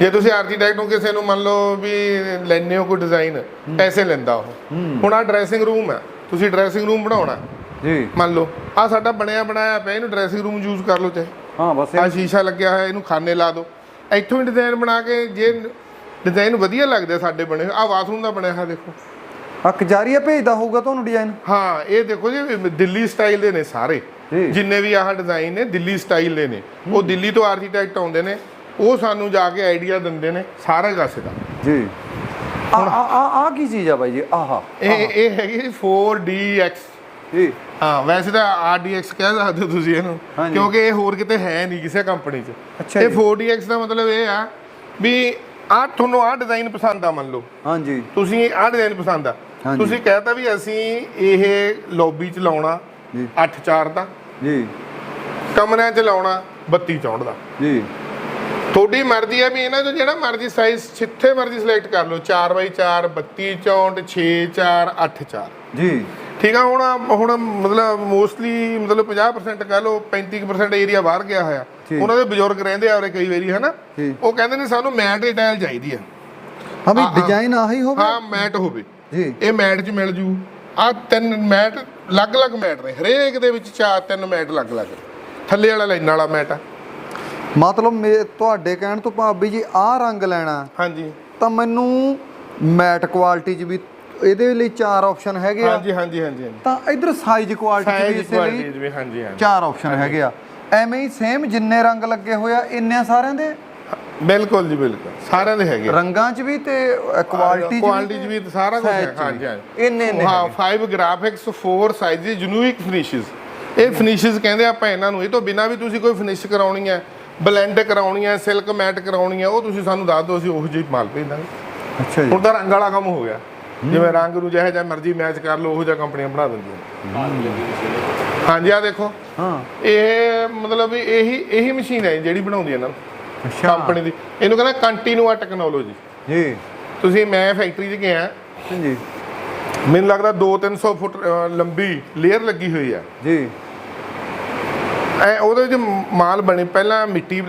ਜੇ ਤੁਸੀਂ ਆਰਕੀਟੈਕਟ ਨੂੰ ਕਿਸੇ ਨੂੰ ਮੰਨ ਲਓ ਵੀ ਲੈਣੇ ਹੋ ਕੋਈ ਡਿਜ਼ਾਈਨ ਪੈਸੇ ਲੈਂਦਾ ਉਹ। ਹੁਣ ਆ ਡਰੈਸਿੰਗ ਰੂਮ ਹੈ ਤੁਸੀਂ ਡਰੈਸਿੰਗ ਰੂਮ ਬਣਾਉਣਾ। ਜੀ। ਮੰਨ ਲਓ ਆ ਸਾਡਾ ਬਣਿਆ ਬਣਾਇਆ ਪਿਆ ਇਹਨੂੰ ਡਰੈਸਿੰਗ ਰੂਮ ਯੂਜ਼ ਕਰ ਲਓ ਚਾਹੇ। ਹਾਂ ਬਸ ਆ ਸ਼ੀਸ਼ਾ ਲੱਗਿਆ ਹੋਇਆ ਇਹਨੂੰ ਖਾਨੇ ਲਾ ਦਿਓ ਇੱਥੋਂ ਹੀ ਡਿਜ਼ਾਈਨ ਬਣਾ ਕੇ ਜੇ ਡਿਜ਼ਾਈਨ ਵਧੀਆ ਲੱਗਦੇ ਸਾਡੇ ਬਣੇ ਆ ਬਾਥਰੂਮ ਦਾ ਬਣਿਆ ਹੋਇਆ ਦੇਖੋ। ਆ ਕਜਾਰੀਆ ਭੇਜਦਾ ਹੋਊਗਾ ਤੁਹਾਨੂੰ ਡਿਜ਼ਾਈਨ ਹਾਂ ਇਹ ਦੇਖੋ ਜੀ ਦਿੱਲੀ ਸਟਾਈਲ ਦੇ ਨੇ ਸਾਰੇ। ਜਿੰਨੇ ਵੀ ਆਹ ਡਿਜ਼ਾਈਨ ਨੇ ਦਿੱਲੀ ਸਟਾਈਲ ਦੇ ਨੇ। ਉਹ ਦਿੱਲੀ ਤੋਂ ਆਰਕੀਟੈਕਟ ਆਉਂਦੇ ਨੇ। ਉਹ ਸਾਨੂੰ ਜਾ ਕੇ ਆਈਡੀਆ ਦਿੰਦੇ ਨੇ ਸਾਰਾ ਕਾਸੇ ਦਾ। ਜੀ। ਆ ਆ ਆ- ਆ ਕੀ ਚੀਜ਼ ਆ ਬਾਈ ਜੀ? ਆਹਾ ਇਹ ਇਹ ਹੈਗੀ ਜੀ 4DX ਜੀ। ਹਾਂ ਵੈਸੇ ਤਾਂ RDX ਕਹਿ ਸਕਦੇ ਹੋ ਤੁਸੀਂ ਇਹਨੂੰ। ਕਿਉਂਕਿ ਇਹ ਹੋਰ ਕਿਤੇ ਹੈ ਨਹੀਂ ਕਿਸੇ ਕੰਪਨੀ 'ਚ। ਇਹ ਜੀ। 4DX ਦਾ ਮਤਲਬ ਇਹ ਆ ਵੀ ਆ ਤੁਹਾਨੂੰ ਆ ਡਿਜ਼ਾਈਨ ਪਸੰਦ ਆ ਮੰਨ ਲਓ। ਹਾਂਜੀ। ਤੁਸੀਂ ਆਹ ਡਿਜ਼ਾਈਨ ਪਸੰਦ ਆ। ਤੁਸੀਂ ਕਹਤਾ ਵੀ ਅਸੀਂ ਇਹ ਲੌਬੀ ਚ ਲਾਉਣਾ ਜੀ। 8-4 ਦਾ ਜੀ। ਕਮਰਿਆਂ ਚ ਲਾਉਣਾ 32-64 ਦਾ। ਜੀ। ਤੁਹਾਡੀ ਮਰਜ਼ੀ ਹੈ ਵੀ ਇਹਨਾਂ ਚੋਂ ਜਿਹੜਾ ਮਰਜ਼ੀ ਸਾਈਜ਼ ਜਿੱਥੇ ਮਰਜ਼ੀ ਸਿਲੈਕਟ ਕਰ ਲਓ 4x4 32 64 6 4 8 4 ਜੀ। ਠੀਕ ਆ ਹੁਣ ਹੁਣ ਮਤਲਬ ਮੋਸਟਲੀ ਮਤਲਬ 50% ਕਹਿ ਲਓ 35% ਏਰੀਆ ਬਾਹਰ ਗਿਆ ਹੋਇਆ। ਉਹਨਾਂ ਦੇ ਬਜ਼ੁਰਗ ਰਹਿੰਦੇ ਆ ਉਰੇ ਕਈ ਵਾਰੀ ਹਨਾ। ਉਹ ਕਹਿੰਦੇ ਨੇ ਸਾਨੂੰ ਮੈਟ ਟਾਇਲ ਚਾਹੀਦੀ ਆ। ਹਾਂ ਵੀ ਡਿਜ਼ਾਈਨ ਆਹੀ। ਹੋਵੇ? ਹਾਂ ਮੈਟ ਹੋਵੇ। ਜੀ। ਇਹ ਮੈਟ 'ਚ ਮਿਲ ਜੂ। ਆ ਤਿੰਨ ਮੈਟ ਅਲੱਗ-ਅਲੱਗ ਮੈਟ ਨੇ। ਹਰੇਕ ਦੇ ਵਿੱਚ ਚਾਰ ਤਿੰਨ ਮੈਟ ਅਲੱਗ-ਅਲੱਗ। ਥੱਲੇ ਵਾਲਾ ਲਾਈਨ ਵਾਲਾ ਮੈਟ ਆ। ਮਤਲਬ ਮੇ ਤੁਹਾਡੇ ਕਹਿਣ ਤੋਂ ਭਾਬੀ ਜੀ ਆਹ ਰੰਗ ਲੈਣਾ ਹਾਂਜੀ। ਤਾਂ ਮੈਨੂੰ ਮੈਟ ਕੁਆਲਿਟੀ 'ਚ ਵੀ ਇਹਦੇ ਲਈ ਚਾਰ ਆਪਸ਼ਨ ਹੈਗੇ ਆ। ਹਾਂਜੀ ਹਾਂਜੀ ਹਾਂਜੀ ਤਾਂ ਇਧਰ ਸਾਈਜ਼ ਕੁਆਲਿਟੀ ਵੀ ਇਸੇ ਲਈ ਜਿਵੇਂ ਹਾਂਜੀ ਹਾਂਜੀ। ਚਾਰ ਆਪਸ਼ਨ ਹੈਗੇ ਆ। ਐਵੇਂ ਹੀ ਸੇਮ ਜਿੰਨੇ ਰੰਗ ਲੱਗੇ ਹੋਏ ਆ ਇੰਨੇ ਸਾਰਿਆਂ ਦੇ। ਬਿਲਕੁਲ ਜੀ ਬਿਲਕੁਲ। ਸਾਰਿਆਂ ਦੇ ਹੈਗੇ ਰੰਗਾਂ 'ਚ ਵੀ ਤੇ ਕੁਆਲਿਟੀ 'ਚ ਕੁਆਲਿਟੀ 'ਚ ਵੀ ਤੇ ਸਾਰਾ ਕੁਝ ਹੈ। ਹਾਂਜੀ ਹਾਂਜੀ। ਇੰਨੇ ਇੰਨੇ ਹਾਂ ਹੈਗੇ। 5 ਗ੍ਰਾਫਿਕਸ 4 ਸਾਈਜ਼ਸ ਯੂਨੀਕ ਫਿਨਿਸ਼ਸ ਇਹ ਫਿਨਿਸ਼ਸ ਕਹਿੰਦੇ ਆਪਾਂ ਇਹਨਾਂ ਨੂੰ। ਇਹ ਤੋਂ ਬਿਨਾ ਵੀ ਤੁਸੀਂ ਕੋਈ ਫਿਨਿਸ਼ ਕਰਾਉਣੀ ਹੈ ਬਲੈਂਡ ਕਰਾਉਣੀ ਹੈ ਸਿਲਕ ਮੈਟ ਕਰਾਉਣੀ ਹੈ ਉਹ ਤੁਸੀਂ ਸਾਨੂੰ ਦੱਸ ਦਿਓ ਅਸੀਂ ਉਹੋ ਜਿਹੀ ਮਾਲ ਭੇਜ ਦਾਂਗੇ। ਅੱਛਾ ਜੀ। ਹੁਣ ਤਾਂ ਰੰਗ ਵਾਲਾ ਕੰਮ ਹੋ ਗਿਆ। ਜਿਵੇਂ ਰੰਗ ਨੂੰ ਜਿਹੋ ਜਿਹਾ ਮਰਜ਼ੀ ਮੈਚ ਕਰ ਲਓ ਉਹੋ ਜਿਹਾ ਕੰਪਨੀਆਂ ਬਣਾ ਦਿੰਦੀਆਂ। ਹਾਂਜੀ ਆ ਦੇਖੋ। ਹਾਂ। ਇਹ ਮਤਲਬ ਇਹੀ ਇਹੀ ਮਸ਼ੀਨ ਹੈ ਜਿਹੜੀ ਬਣਾਉਂਦੀ ਹੈ ਇਹਨਾਂ ਨੂੰ। ਕੰਪਨੀ ਦੀ। ਇਹਨੂੰ ਕਹਿੰਦਾ ਕੰਟੀਨਿਊਆ ਟੈਕਨੋਲੋਜੀ ਜੀ। ਤੁਸੀਂ ਮੈਂ ਫੈਕਟਰੀ 'ਚ ਗਿਆ। ਜੀ ਮੈਨੂੰ ਲੱਗਦਾ 2-300 ਫੁੱਟ ਲੰਬੀ ਲੇਅਰ ਲੱਗੀ ਹੋਈ ਹੈ ਜੀ। ਐ ਉਹਦੇ ਵਿੱਚ ਮਾਲ ਬਣੇ। ਪਹਿਲਾਂ ਮਿੱਟੀ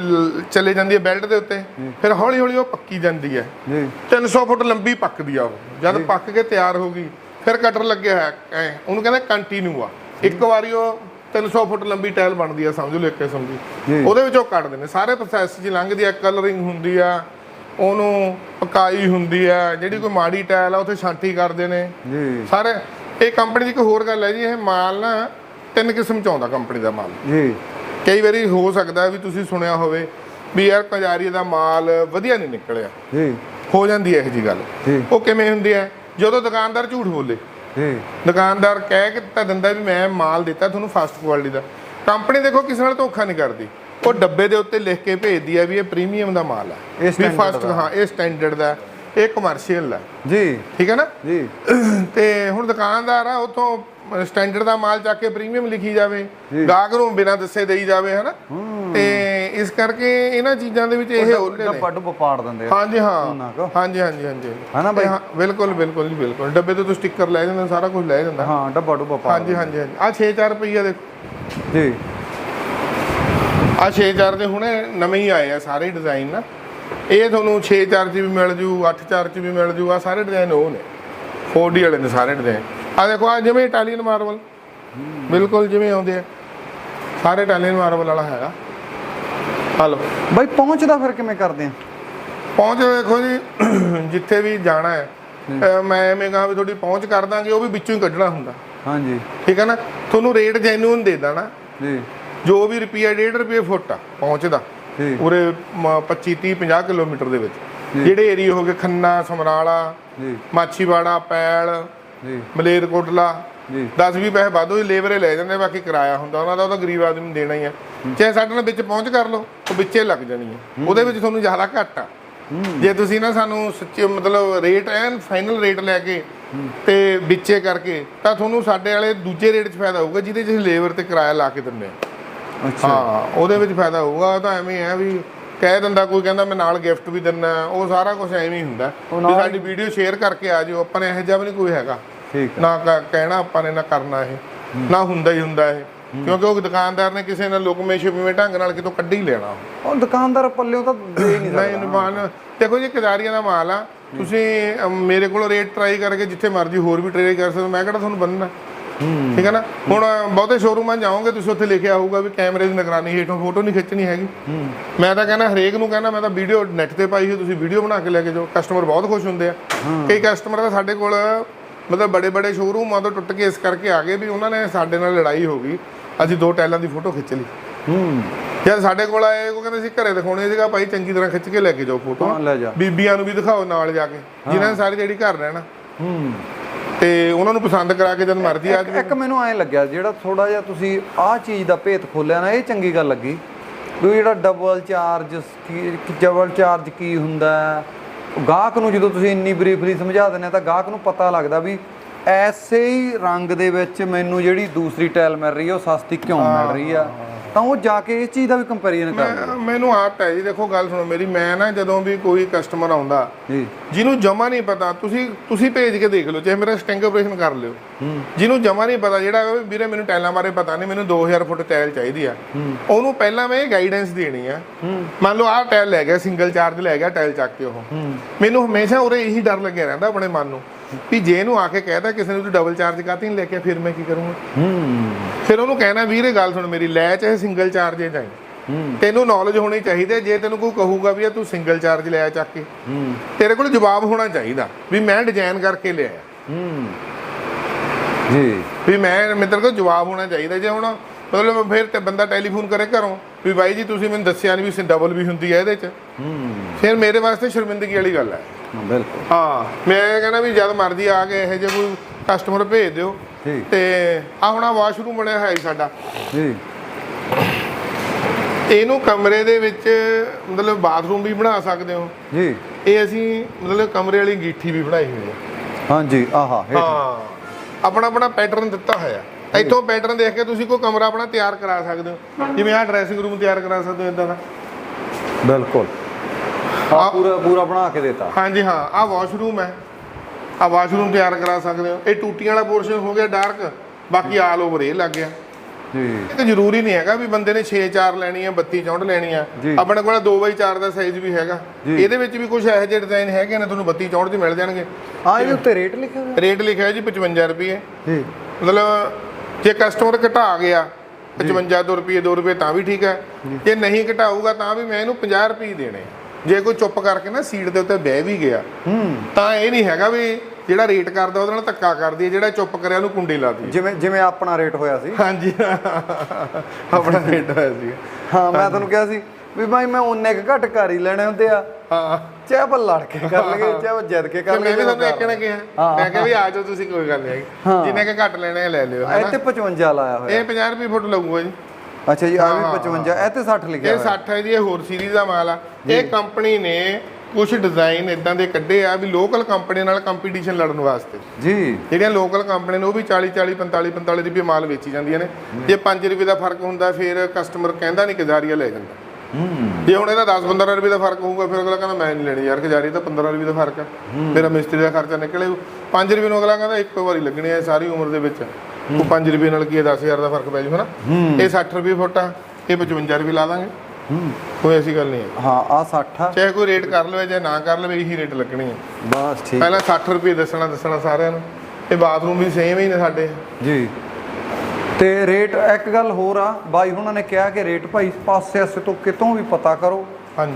ਚਲੇ ਜਾਂਦੀ ਹੈ ਬੈਲਟ ਦੇ ਉੱਤੇ। ਫਿਰ ਹੌਲੀ ਹੌਲੀ ਉਹ ਪੱਕੀ ਜਾਂਦੀ ਹੈ ਜੀ। 300 ਫੁੱਟ ਲੰਬੀ ਪੱਕਦੀ ਆ ਉਹ। ਜਦ ਪੱਕ ਕੇ ਤਿਆਰ ਹੋ ਗਈ ਫਿਰ ਕਟਰ ਲੱਗਿਆ ਹੋਇਆ। ਐ। ਉਹਨੂੰ ਕਹਿੰਦੇ ਕੰਟੀਨਿਊ ਆ। ਇੱਕ ਵਾਰੀ ਉਹ 300 ਫੁੱਟ ਲੰਬੀ ਟਾਇਲ ਬਣਦੀ ਆ ਸਮਝ ਲਓ ਇੱਕ ਕਿਸਮ ਦੀ। ਜੀ। ਉਹਦੇ ਵਿੱਚੋਂ ਕੱਢਦੇ ਨੇ ਸਾਰੇ ਪ੍ਰੋਸੈਸ 'ਚ ਲੰਘਦੀ ਆ ਕਲਰਿੰਗ ਹੁੰਦੀ ਆ ਉਹਨੂੰ ਪਕਾਈ ਹੁੰਦੀ ਆ ਜਿਹੜੀ ਕੋਈ ਮਾੜੀ ਟਾਇਲ ਆ ਉੱਥੇ ਛਾਂਟੀ ਕਰਦੇ ਨੇ। ਜੀ। ਸਾਰੇ ਇਹ ਕੰਪਨੀ ਦੀ ਇੱਕ ਹੋਰ ਗੱਲ ਹੈ ਜੀ ਇਹ ਮਾਲ ਨਾ ਤਿੰਨ ਕਿਸਮ ਚ ਆਉਂਦਾ ਕੰਪਨੀ ਦਾ ਮਾਲ। ਜੀ। ਕਈ ਵਾਰੀ ਹੋ ਸਕਦਾ ਵੀ ਤੁਸੀਂ ਸੁਣਿਆ ਹੋਵੇ ਵੀ ਯਾਰ ਕੰਜਾਰੀ ਦਾ ਮਾਲ ਵਧੀਆ ਨਹੀਂ ਨਿਕਲਿਆ। ਜੀ। ਹੋ ਜਾਂਦੀ ਹੈ ਇਹ ਜੀ ਗੱਲ। ਜੀ। ਉਹ ਕਿਵੇਂ ਹੁੰਦੀ ਹੈ? ਜਦੋਂ ਦੁਕਾਨਦਾਰ ਝੂਠ ਬੋਲੇ। ਜੀ ਦੁਕਾਨਦਾਰ ਕਹਿ ਕੇ ਤਾਂ ਦਿੰਦਾ ਵੀ ਮੈਂ ਮਾਲ ਦਿੱਤਾ ਤੁਹਾਨੂੰ ਫਸਟ ਕੁਆਲਿਟੀ ਦਾ। ਕੰਪਨੀ ਦੇਖੋ ਕਿਸੇ ਨਾਲ ਧੋਖਾ ਨਹੀਂ ਕਰਦੀ। ਉਹ ਡੱਬੇ ਦੇ ਉੱਤੇ ਲਿਖ ਕੇ ਭੇਜਦੀ ਹੈ ਵੀ ਇਹ ਪ੍ਰੀਮੀਅਮ ਦਾ ਮਾਲ ਹੈ ਇਹ ਫਸਟ। ਹਾਂ ਇਹ ਸਟੈਂਡਰਡ ਦਾ ਇਹ ਕਮਰਸ਼ੀਅਲ ਹੈ ਜੀ। ਠੀਕ ਹੈ ਨਾ? ਜੀ। ਤੇ ਹੁਣ ਦੁਕਾਨਦਾਰ ਆ ਉਥੋਂ ਸਟੈਂਡਰਡ ਦਾ ਮਾਲ ਚੱਕ ਕੇ ਪ੍ਰੀਮੀਅਮ ਲਿਖੀ ਜਾਵੇ। ਗਾਹਕ ਨੂੰ ਬਿਨਾਂ ਦੱਸੇ ਦੇਈ ਜਾਵੇ ਹਨਾ? ਇਸ ਕਰਕੇ ਇਹਨਾਂ ਚੀਜ਼ਾਂ ਦੇ ਵਿੱਚ ਇਹ ਓਲੇ ਨੇ। ਡੱਬਾ ਡੁੱਬਾ ਪਾੜ ਦਿੰਦੇ ਆ। ਹਾਂਜੀ ਹਾਂ। ਉਹਨਾਂ। ਹਾਂਜੀ ਹਾਂਜੀ ਹਾਂਜੀ। ਹਨਾ ਬਾਈ? ਤੇ ਬਿਲਕੁਲ ਬਿਲਕੁਲ ਜੀ ਬਿਲਕੁਲ। ਡੱਬੇ ਤੋਂ ਤੁਸੀਂ ਸਟicker ਲੈ ਜਾਂਦੇ ਸਾਰਾ ਕੁਝ ਲੈ ਜਾਂਦਾ। ਹਾਂ ਡੱਬਾ ਡੁੱਬਾ ਪਾੜ ਹਾਂਜੀ ਹਾਂਜੀ ਹਾਂਜੀ। ਆ 6-4 ਰੁਪਈਆ ਦੇਖੋ। ਜੀ। ਆ 6-4 ਦੇ ਹੁਣੇ ਨਵੇਂ ਹੀ ਆਏ ਆ ਸਾਰੇ ਡਿਜ਼ਾਈਨ ਨਾ। ਇਹ ਤੁਹਾਨੂੰ 6-4 ਚ ਵੀ ਮਿਲ ਜੂ 8-4 ਚ ਵੀ ਮਿਲ ਜੂ ਆ ਸਾਰੇ ਡਿਜ਼ਾਈਨ ਉਹ ਨੇ। 4D ਵਾਲੇ ਨੇ ਸਾਰੇ ਡਿਜ਼ਾਈਨ। ਆ ਦੇਖੋ ਆ ਜਿਵੇਂ ਇਟਾਲੀਅਨ ਮਾਰਬਲ ਬਿਲਕੁਲ ਜਿਵੇਂ ਆਉਂਦੇ ਆ। ਸਾਰੇ ਇਟਾਲੀਅਨ ਮਾਰਬਲ ਵਾਲਾ ਹੈਗਾ। ਹਲੋ। ਬਾਈ ਪਹੁੰਚਦਾ ਫਿਰ ਕਿਵੇਂ ਕਰਦੇ ਆ? ਪਹੁੰਚ ਦੇਖੋ ਜੀ ਜਿੱਥੇ ਵੀ ਜਾਣਾ ਹੈ ਅਹ ਮੈਂ ਐਵੇਂ ਕਹਾਂ ਵੀ ਤੁਹਾਡੀ ਪਹੁੰਚ ਕਰ ਦਾਂਗੇ ਉਹ ਵੀ ਵਿੱਚੋਂ ਹੀ ਕੱਢਣਾ ਹੁੰਦਾ। ਹਾਂਜੀ। ਠੀਕ ਹੈ ਨਾ? ਤੁਹਾਨੂੰ ਰੇਟ ਜੈਨੂਨ ਦੇ ਦੇਣਾ। ਜੀ। ਜੋ ਵੀ ਰੁਪਿਆ 1.5 ਰੁਪਏ ਫੁੱਟ ਆ ਪਹੁੰਚਦਾ ਜੀ। ਪੂਰੇ 25 30 50 ਕਿਲੋਮੀਟਰ ਦੇ ਵਿੱਚ। ਜਿਹੜੇ ਏਰੀਆ ਹੋ ਗਏ ਖੰਨਾ ਸਮਰਾਲਾ ਜੀ। ਮਾਛੀਵਾੜਾ ਪੈਲ ਜੀ। ਮਲੇਰਕੋਟਲਾ ਜੀ। 10 20 ਪੈਸੇ ਵਾਧੂ ਹੀ ਲੇਬਰੇ ਲੈ ਜਾਂਦੇ ਬਾਕੀ ਕਿਰਾਇਆ ਹੁੰਦਾ ਉਹਨਾਂ ਦਾ ਉਹ ਤਾਂ ਗਰੀਬ ਆਦਮੀ ਨੂੰ ਦੇਣਾ ਹੀ ਆ। ਚਾਹੇ ਸਾਡੇ ਨਾਲ ਵਿੱਚ ਪਹੁੰਚ ਕਰ ਲਓ ਉਹ ਵਿੱਚੇ ਲੱਗ ਜਾਣੀ ਹੈ। ਉਹਦੇ ਵਿੱਚ ਤੁਹਾਨੂੰ ਜ਼ਿਆਦਾ ਘੱਟ ਆ। ਜੇ ਤੁਸੀਂ ਨਾ ਸਾਨੂੰ ਸੱਚੇ ਮਤਲਬ ਰੇਟ ਐਨ ਫਾਈਨਲ ਰੇਟ ਲੈ ਕੇ ਤੇ ਵਿੱਚੇ ਕਰਕੇ ਤਾਂ ਤੁਹਾਨੂੰ ਸਾਡੇ ਵਾਲੇ ਦੂਜੇ ਰੇਟ 'ਚ ਫਾਇਦਾ ਹੋਊਗਾ ਜਿਹਦੇ 'ਚ ਅਸੀਂ ਲੇਬਰ ਤੇ ਕਿਰਾਇਆ ਲਾ ਕੇ ਦਿੰਦੇ ਆ। ਅੱਛਾ। ਹਾਂ ਉਹਦੇ ਵਿੱਚ ਫਾਇਦਾ ਹੋਊਗਾ ਤਾਂ ਐਵੇਂ ਹੈ ਵੀ ਕਹਿ ਦਿੰਦਾ ਕੋਈ ਕਹਿੰਦਾ ਮੈਂ ਨਾਲ ਗਿਫਟ ਵੀ ਦਿੰਨਾ ਉਹ ਸਾਰਾ ਕੁਝ ਐਵੇਂ ਹੀ ਹੁੰਦਾ। ਵੀ ਸਾਡੀ ਵੀਡੀਓ ਸ਼ੇਅਰ ਕਰਕੇ ਆ ਜਿਓ ਆਪਾਂ ਨੇ ਇਹੋ ਜਿਹਾ ਵੀ ਨਹੀਂ ਕੋਈ ਹੈਗਾ। ਠੀਕ ਨਾ ਕਹਿਣਾ ਆਪਾਂ ਨੇ ਨਾ ਕਰਨਾ ਇਹ। ਨਾ ਹੁੰਦਾ ਹੀ ਹੁੰਦਾ ਇਹ। ਕਿਉਂਕਿ ਉਹ ਦੁਕਾਨਦਾਰ ਨੇ ਕਿਸੇ ਨਾਲ ਲੁਕਮੇ ਛਿਪਵੇਂ ਢੰਗ ਨਾਲ ਕਿਤੋਂ ਕੱਢ ਹੀ ਲੈਣਾ। ਉਹ ਦੁਕਾਨਦਾਰ ਪੱਲਿਓਂ ਤਾਂ ਦੇ ਹੀ ਨਹੀਂ ਨਹੀਂ ਸਕਦਾ। ਨਿਮਾਨ ਦੇਖੋ ਜੀ ਕਿਦਾਰੀਆਂ ਦਾ ਮਾਲ ਆ। ਤੁਸੀਂ ਮੇਰੇ ਕੋਲ ਰੇਟ ਟਰਾਈ ਕਰਕੇ ਜਿੱਥੇ ਮਰਜ਼ੀ ਹੋਰ ਵੀ ਟਰਾਈ ਕਰ ਸਕਦੇ ਮੈਂ ਕਿਹੜਾ ਤੁਹਾਨੂੰ ਬੰਨਣਾ? ਠੀਕ ਹੈ ਨਾ? ਹੁਣ ਬਹੁਤੇ ਸ਼ੋਰੂਮਾਂ 'ਚ ਜਾਓਗੇ ਤੁਸੀਂ ਉੱਥੇ ਲਿਖਿਆ ਹੋਊਗਾ ਵੀ ਕੈਮਰੇ ਦੀ ਨਿਗਰਾਨੀ ਹੇਠੋਂ ਫੋਟੋ ਨਹੀਂ ਖਿੱਚਣੀ ਹੈਗੀ। ਮੈਂ ਤਾਂ ਕਹਿੰਦਾ ਹਰੇਕ ਨੂੰ ਕਹਿੰਦਾ ਮੈਂ ਤਾਂ ਵੀਡੀਓ ਨੈਟ ਤੇ ਪਾਈ ਹੋਈ ਤੁਸੀਂ ਵੀਡੀਓ ਬਣਾ ਕੇ ਲੈ ਕੇ ਜਾਓ। ਕਸਟਮਰ ਬਹੁਤ ਖੁਸ਼ ਹੁੰਦੇ ਆ। ਕਈ ਕਸਟਮਰ ਤਾਂ ਸਾਡੇ ਕੋਲ ਮਤਲਬ ਬੜੇ ਬੜੇ ਸ਼ੋਰੂਮਾਂ ਤੋਂ ਟੁੱਟ ਕੇ ਇਸ ਕਰਕੇ ਆ ਗਏ ਵੀ ਉਹਨਾਂ ਨੇ ਸਾਡੇ ਨਾਲ ਲੜਾਈ ਹੋ ਗਈ। ਅਸੀਂ ਦੋ ਟਾਈਲਾਂ ਦੀ ਫੋਟੋ ਖਿੱਚ ਲਈ। ਹੂੰ। ਜਦ ਸਾਡੇ ਕੋਲ ਆਏ ਉਹ ਕਹਿੰਦੇ ਸੀ ਘਰੇ ਦਿਖਾਉਣੀ ਸੀਗਾ ਭਾਈ ਚੰਗੀ ਤਰ੍ਹਾਂ ਖਿੱਚ ਕੇ ਲੈ ਕੇ ਜਾਓ ਫੋਟੋ ਹਾਂ ਲੈ ਜਾ। ਬੀਬੀਆਂ ਨੂੰ ਵੀ ਦਿਖਾਓ ਨਾਲ ਜਾ ਕੇ ਜਿਨ੍ਹਾਂ ਨੇ ਸਾਰੀ ਜਿਹੜੀ ਘਰ ਰਹਿਣਾ। ਹੂੰ। ਤੇ ਉਹਨਾਂ ਨੂੰ ਪਸੰਦ ਕਰਾ ਕੇ ਜਦ ਮਰਜ਼ੀ ਆ ਇੱਕ- ਮੈਨੂੰ ਐਂ ਲੱਗਿਆ ਜਿਹੜਾ ਥੋੜਾ ਜਿਹਾ ਤੁਸੀਂ ਆਹ ਚੀਜ਼ ਦਾ ਭੇਤ ਖੋਲਿਆ ਨਾ ਇਹ ਚੰਗੀ ਗੱਲ ਲੱਗੀ। ਵੀ ਜਿਹੜਾ ਡਬਲ ਚਾਰਜ ਕੀ ਡਬਲ ਚਾਰਜ ਕੀ ਹੁੰਦਾ ਗਾਹਕ ਨੂੰ ਜਦੋਂ ਤੁਸੀਂ ਇੰਨੀ ਬਰੀਫਲੀ ਸਮਝਾ ਦਿੰਦੇ ਆ ਤਾਂ ਗਾਹਕ ਨੂੰ ਪਤਾ ਲੱਗਦਾ ਵੀ ਐਸੇ ਹੀ ਰੰਗ ਦੇ ਵਿੱਚ ਮੈਨੂੰ ਜਿਹੜੀ ਦੂਸਰੀ ਟਾਇਲ ਮਿਲ ਰਹੀ ਹੈ ਉਹ ਸਸਤੀ ਕਿਉਂ ਮਿਲ ਰਹੀ ਆ? ਤਾਂ ਉਹ ਜਾ ਕੇ ਇਸ ਚੀਜ਼ ਦਾ ਵੀ ਕੰਪੈਰੀਜ਼ਨ ਕਰਦਾ ਮੈਂ- ਮੈਨੂੰ ਆਦਤ ਹੈ ਜੀ ਦੇਖੋ ਗੱਲ ਸੁਣੋ ਮੇਰੀ ਮੈਂ ਨਾ ਜਦੋਂ ਵੀ ਕੋਈ ਕਸਟਮਰ ਆਉਂਦਾ ਜੀ। ਜਿਹਨੂੰ ਜਮਾ ਨਹੀਂ ਪਤਾ ਤੁਸੀਂ ਤੁਸੀਂ ਭੇਜ ਕੇ ਦੇਖ ਲਓ ਚਾਹੇ ਮੇਰਾ ਸਟਿੰਗ ਆਪਰੇਸ਼ਨ ਕਰ ਲਿਓ। ਜਿਹਨੂੰ ਜਮਾ ਨਹੀਂ ਪਤਾ ਜਿਹੜਾ ਵੀਰੇ ਮੈਨੂੰ ਟਾਈਲਾਂ ਬਾਰੇ ਪਤਾ ਨਹੀਂ ਮੈਨੂੰ 2000 ਫੁੱਟ ਟਾਈਲ ਚਾਹੀਦੀ ਆ। ਉਹਨੂੰ ਪਹਿਲਾਂ ਮੈਂ ਇਹ ਗਾਈਡੈਂਸ ਦੇਣੀ ਆ। ਮੰਨ ਲਓ ਆਹ ਟਾਈਲ ਲੈ ਗਿਆ ਸਿੰਗਲ ਚਾਰਜ ਲੈ ਗਿਆ ਟਾਈਲ ਚੱਕ ਕੇ ਉਹ। ਮੈਨੂੰ ਹਮੇਸ਼ਾ ਉਰੇ ਇਹੀ ਡਰ ਲੱਗਿਆ ਰਹਿੰਦਾ ਆਪਣੇ ਮਨ ਨੂੰ। ਵੀ ਜੇ ਇਹਨੂੰ ਆ ਕੇ ਕਹਿਤਾ ਕਿਸੇ ਨੇ ਤੂੰ ਡਬਲ ਚਾਰਜ ਕਾਤੇ ਨਹੀਂ ਲੈ ਕੇ ਫਿਰ ਮੈਂ ਕੀ ਕਰੂੰਗਾ? ਹੂੰ। ਫਿਰ ਉਹਨੂੰ ਕਹਿਣਾ ਵੀਰੇ ਗੱਲ ਸੁਣ ਮੇਰੀ ਲੈ ਚਾਹੇ ਸਿੰਗਲ ਚਾਰਜ ਹੀ ਹੂੰ। ਤੈਨੂੰ ਨੌਲੇਜ ਹੋਣੀ ਚਾਹੀਦੀ ਜੇ ਤੈਨੂੰ ਕੋਈ ਕਹੂਗਾ ਵੀ ਇਹ ਤੂੰ ਸਿੰਗਲ ਚਾਰਜ ਲਿਆ ਚੱਕ ਕੇ ਹੂੰ। ਤੇਰੇ ਕੋਲ ਜਵਾਬ ਹੋਣਾ ਚਾਹੀਦਾ ਵੀ ਮੈਂ ਡਿਜ਼ਾਈਨ ਕਰਕੇ ਲਿਆ। ਹੂੰ। ਜੀ। ਵੀ ਮੈਂ ਮਿੱਤਰ ਕੋਲ ਜਵਾਬ ਹੋਣਾ ਚਾਹੀਦਾ ਜੇ ਹੁਣ ਮਤਲਬ ਫਿਰ ਤੇ ਬੰਦਾ ਟੈਲੀਫੋਨ ਕਰੇ ਘਰੋਂ ਵੀ ਬਾਈ ਜੀ ਤੁਸੀਂ ਮੈਨੂੰ ਦੱਸਿਆ ਨਹੀਂ ਵੀ ਡਬਲ ਵੀ ਹੁੰਦੀ ਹੈ ਇਹਦੇ 'ਚ। ਹੂੰ। ਫਿਰ ਮੇਰੇ ਵਾਸਤੇ ਸ਼ਰਮਿੰਦਗੀ ਵਾਲੀ ਗੱਲ ਹਾਂ, ਬਿਲਕੁਲ। ਹਾਂ ਮੈਂ ਕਹਿੰਦਾ ਵੀ ਜਦ ਮਰਜ਼ੀ ਆ ਕੇ ਇਹੋ ਜਿਹੇ ਕੋਈ ਕਸਟਮਰ ਭੇਜ ਦਿਓ। ਜੀ ਤੇ ਆ ਹੁਣ ਆ ਵਾਸ਼ਰੂਮ ਬਣਿਆ ਹੈ ਜੀ ਸਾਡਾ। ਜੀ। ਇਹਨੂੰ ਕਮਰੇ ਦੇ ਵਿੱਚ ਮਤਲਬ ਬਾਥਰੂਮ ਵੀ ਬਣਾ ਸਕਦੇ ਹੋ। ਜੀ। ਇਹ ਅਸੀਂ ਮਤਲਬ ਕਮਰੇ ਵਾਲੀ ਗੀਠੀ ਵੀ ਬਣਾਈ ਹੋਈ ਹੈ। ਹਾਂਜੀ ਆਹਾ। ਹਾਂ ਆਪਣਾ ਆਪਣਾ ਪੈਟਰਨ ਦਿੱਤਾ ਹੋਇਆ। ਇੱਥੋਂ ਪੈਟਰਨ ਦੇਖ ਕੇ ਤੁਸੀਂ ਕੋਈ ਕਮਰਾ ਆਪਣਾ ਤਿਆਰ ਕਰਾ ਸਕਦੇ ਹੋ। ਜਿਵੇਂ ਆਹ ਡਰੈਸਿੰਗ ਰੂਮ ਤਿਆਰ ਕਰਾ ਸਕਦੇ ਹੋ ਇਦਾਂ ਦਾ। ਬਿਲਕੁਲ। ਆ ਪੂਰਾ ਪੂਰਾ ਬਣਾ ਕੇ ਦਿੱਤਾ। ਹਾਂਜੀ ਹਾਂ ਆਹ ਵਾਸ਼ਰੂਮ ਹੈ। ਆਹ ਵਾਸ਼ਰੂਮ ਤਿਆਰ ਕਰਾ ਸਕਦੇ ਹੋ। ਇਹ ਟੂਟੀਆਂ ਵਾਲਾ ਪੋਰਸ਼ਨ ਹੋ ਗਿਆ ਡਾਰਕ ਬਾਕੀ ਆਲ ਓਵਰ ਇਹ ਲੱਗ ਗਿਆ। ਜੀ। ਇਹ ਤਾਂ ਜ਼ਰੂਰੀ ਨਹੀਂ ਹੈਗਾ ਵੀ ਬੰਦੇ ਨੇ 6-4 ਲੈਣੀ ਹੈ 32-64 ਲੈਣੀ ਆ। ਜੀ। ਆਪਣੇ ਕੋਲ 2x4 ਦਾ ਸਾਈਜ਼ ਵੀ ਹੈਗਾ। ਇਹਦੇ ਵਿੱਚ ਵੀ ਕੁਝ ਇਹੋ ਜਿਹੇ ਡਿਜ਼ਾਈਨ ਹੈਗੇ ਨੇ ਤੁਹਾਨੂੰ 32-64 ਚ ਮਿਲ ਜਾਣਗੇ। ਆ ਇਹਦੇ ਉੱਤੇ ਰੇਟ ਲਿਖਿਆ ਹੋਇਆ। ਰੇਟ ਲਿਖਿਆ ਜੀ 55 ਰੁਪਏ। ਜੀ। ਮਤਲਬ ਜੇ ਕਸਟਮਰ ਘਟਾ ਗਿਆ 55 ਦੋ ਰੁਪਏ 2 ਰੁਪਏ ਤਾਂ ਵੀ ਠੀਕ ਹੈ। ਜੇ। ਨਹੀਂ ਘਟਾਊਗਾ ਤਾਂ ਵੀ ਮੈਂ ਇਹਨੂੰ 50 ਰੁਪਏ ਹੀ ਦੇਣੇ ਜੇ ਕੋਈ ਚੁੱਪ ਕਰਕੇ ਨਾ ਸੀਟ ਦੇ ਉੱਤੇ ਬਹਿ ਵੀ ਗਿਆ ਹੂੰ। ਤਾਂ ਇਹ ਨਹੀਂ ਹੈਗਾ ਵੀ ਜਿਹੜਾ ਰੇਟ ਕਰਦਾ ਉਹਦੇ ਨਾਲ ਧੱਕਾ ਕਰਦੀ ਹੈ ਜਿਹੜਾ ਚੁੱਪ ਕਰਿਆ ਉਹਨੂੰ ਕੁੰਡੀ ਲਾਦੀ ਜਿਵੇਂ ਜਿਵੇਂ ਆਪਣਾ ਰੇਟ ਹੋਇਆ ਸੀ। ਹਾਂਜੀ। ਆਪਣਾ ਰੇਟ ਹੋਇਆ ਸੀ। ਹਾਂ ਮੈਂ ਤੁਹਾਨੂੰ ਕਿਹਾ ਸੀ ਵੀ ਭਾਈ ਮੈਂ ਉਹਨੇ ਕੁ ਘੱਟ ਕਰ ਹੀ ਲੈਣੇ ਹੁੰਦੇ ਆ। ਹਾਂ। ਚਾਹੇ ਆਪਾਂ ਲੜ ਕੇ ਕਰ ਲਈਏ ਚਾਹੇ ਆਪਾਂ ਜਿੱਦ ਕੇ ਕਰ ਮੈਂ ਵੀ ਲਈਏ ਤੁਹਾਨੂੰ ਇੱਕ ਨੇ ਕਿਹਾ। ਮੈਂ ਕਿਹਾ ਵੀ ਆ ਜਾਓ ਤੁਸੀਂ ਕੋਈ ਗੱਲ ਨਹੀਂ। ਜਿੰਨੇ ਕੇ ਘੱਟ ਲੈਣੇ ਲੈ ਲਿਓ ਤੇ 55 ਲਾਇਆ ਹੋਇਆ। ਇਹ 50 ਰੁਪਏ ਫੁੱਟ ਲੱਗੂਗਾ ਜੀ। ਅੱਛਾ ਜੀ ਆ ਵੀ 55 ਇਹ ਤੇ 60 ਲਿਖਿਆ ਇਹ ਹੋਇਆ। 60 ਹੈ ਜੀ ਇਹ ਹੋਰ ਸੀਰੀਜ਼ ਦਾ ਮਾਲ ਆ। ਇਹ ਕੰਪਨੀ ਨੇ ਕੁਝ ਡਿਜ਼ਾਈਨ ਇਦਾਂ ਦੇ ਕੱਢੇ ਆ ਵੀ ਲੋਕਲ ਕੰਪਨੀ ਨਾਲ ਕੰਪੀਟੀਸ਼ਨ ਲੜਨ ਵਾਸਤੇ। ਜੀ। ਜਿਹੜੀਆਂ ਲੋਕਲ ਕੰਪਨੀ ਨੇ ਉਹ ਵੀ 40 40 45 45 ਰੁਪਏ ਮਾਲ ਵੇਚੀ ਜਾਂਦੀਆਂ ਨੇ। ਜੇ 5 ਰੁਪਏ ਦਾ ਫ਼ਰਕ ਹੁੰਦਾ ਫਿਰ ਕਸਟਮਰ ਕਹਿੰਦਾ ਨਹੀਂ ਕਜ਼ਾਰੀਆ ਲੈ ਜਾਂਦਾ। ਹੂੰ। ਜੇ ਹੁਣ ਇਹਦਾ 10 15 ਰੁਪਏ ਦਾ ਫ਼ਰਕ ਹੋਊਗਾ ਫਿਰ ਅਗਲਾ ਕਹਿੰਦਾ ਮੈਂ ਨਹੀਂ ਲੈਣੀ ਯਾਰ ਕਜ਼ਾਰੀ ਤਾਂ 15 ਰੁਪਏ ਦਾ ਫ਼ਰਕ ਹੈ। ਮੇਰਾ ਮਿਸਤਰੀ ਦਾ ਖਰਚਾ ਨਿਕਲੇ 5 ਰੁਪਏ ਨੂੰ ਅਗਲਾ ਕਹਿੰਦਾ ਇੱਕੋ ਵਾਰੀ ਲੱਗਣੀ ਹੈ ਸਾਰੀ ਉਮਰ ਦੇ ਵਿੱਚ। ਉਹ 5 ਰੁਪਏ ਨਾਲ ਕੀ ਹੈ 10000 ਦਾ ਫ਼ਰਕ ਪੈ ਜੂ ਹਨਾ? ਇਹ 60 ਰੁਪਏ ਫੁੱਟ ਆ ਇਹ 55 ਰੁਪਏ ਲਾ ਦਾਂਗੇ। ਕੋਈ ਐਸੀ ਗੱਲ ਨਹੀਂ ਹੈ। ਹਾਂ ਆ 60 ਆ। ਚਾਹੇ ਕੋਈ ਰੇਟ ਕਰ ਲਵੇ ਜਾਂ ਨਾ ਕਰ ਲਵੇ ਇਹੀ ਰੇਟ ਲੱਗਣੀ ਹੈ ਬਸ ਠੀਕ। ਪਹਿਲਾਂ 60 ਰੁਪਏ ਦੱਸਣਾ ਦੱਸਣਾ ਸਾਰਿਆਂ ਨੂੰ। ਇਹ ਬਾਥਰੂਮ ਵੀ ਸੇਮ ਹੀ ਨੇ ਸਾਡੇ। ਜੀ। ਤੇ ਰੇਟ ਇੱਕ ਗੱਲ ਹੋਰ ਆ ਬਾਈ ਹੁਣਾਂ ਨੇ ਕਿਹਾ ਕਿ ਰੇਟ ਭਾਈ ਪਾਸੇ ਆਸੇ ਤੋਂ ਕਿਤੋਂ ਵੀ ਪਤਾ ਕਰੋ।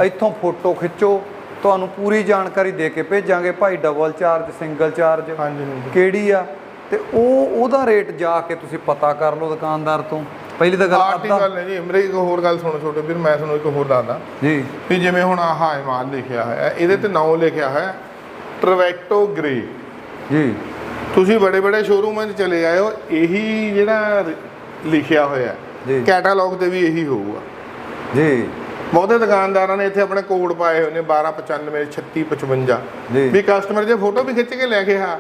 ਇੱਥੋਂ ਫੋਟੋ ਖਿੱਚੋ ਤੁਹਾਨੂੰ ਪੂਰੀ ਜਾਣਕਾਰੀ ਦੇ ਕੇ ਭੇਜਾਂਗੇ। ਭਾਈ ਡਬਲ ਚਾਰਜ ਸਿੰਗਲ ਚਾਰਜ ਕਿਹੜੀ ਆ? ਤੇ ਉਹ ਉਹਦਾ ਰੇਟ ਜਾ ਕੇ ਤੁਸੀਂ ਪਤਾ ਕਰ ਲਓ ਦੁਕਾਨਦਾਰ ਤੋਂ। ਪਹਿਲੀ ਤਾਂ ਗੱਲ ਆਰਟੀ ਅੱਧਾ ਗੱਲ ਹੈ ਜੀ ਮੇਰੇ ਇੱਕ ਹੋਰ ਗੱਲ ਸੁਣੋ ਛੋਟੇ ਵੀਰ ਮੈਂ ਤੁਹਾਨੂੰ ਇੱਕ ਹੋਰ ਦੱਸਦਾ। ਜੀ। ਵੀ ਜਿਵੇਂ ਹੁਣ ਆਹ ਇਮਾਨ ਲਿਖਿਆ ਹੋਇਆ ਹੈ, ਇਹਦੇ ਤੇ ਨਾਮ ਲਿਖਿਆ ਹੋਇਆ ਹੈ, ਟਰਵੈਕਟੋ ਗ੍ਰੇ ਜੀ। ਤੁਸੀਂ ਬੜੇ ਬੜੇ ਸ਼ੋਰੂਮਾਂ 'ਚ ਚਲੇ ਆਇਓ ਇਹੀ ਜਿਹੜਾ ਲਿਖਿਆ ਹੋਇਆ ਜੀ। ਕੈਟਾਲੌਗ ਤੇ ਵੀ ਇਹੀ ਹੋਊਗਾ। ਜੀ। ਬਹੁਤੇ ਦੁਕਾਨਦਾਰਾਂ ਨੇ ਇੱਥੇ ਆਪਣੇ ਕੋਡ ਪਾਏ ਹੋਏ ਨੇ 1295 3655 ਜੀ। ਵੀ ਕਸਟਮਰ ਜੇ ਫੋਟੋ ਵੀ ਖਿੱਚ ਕੇ ਲੈ ਕੇ ਆ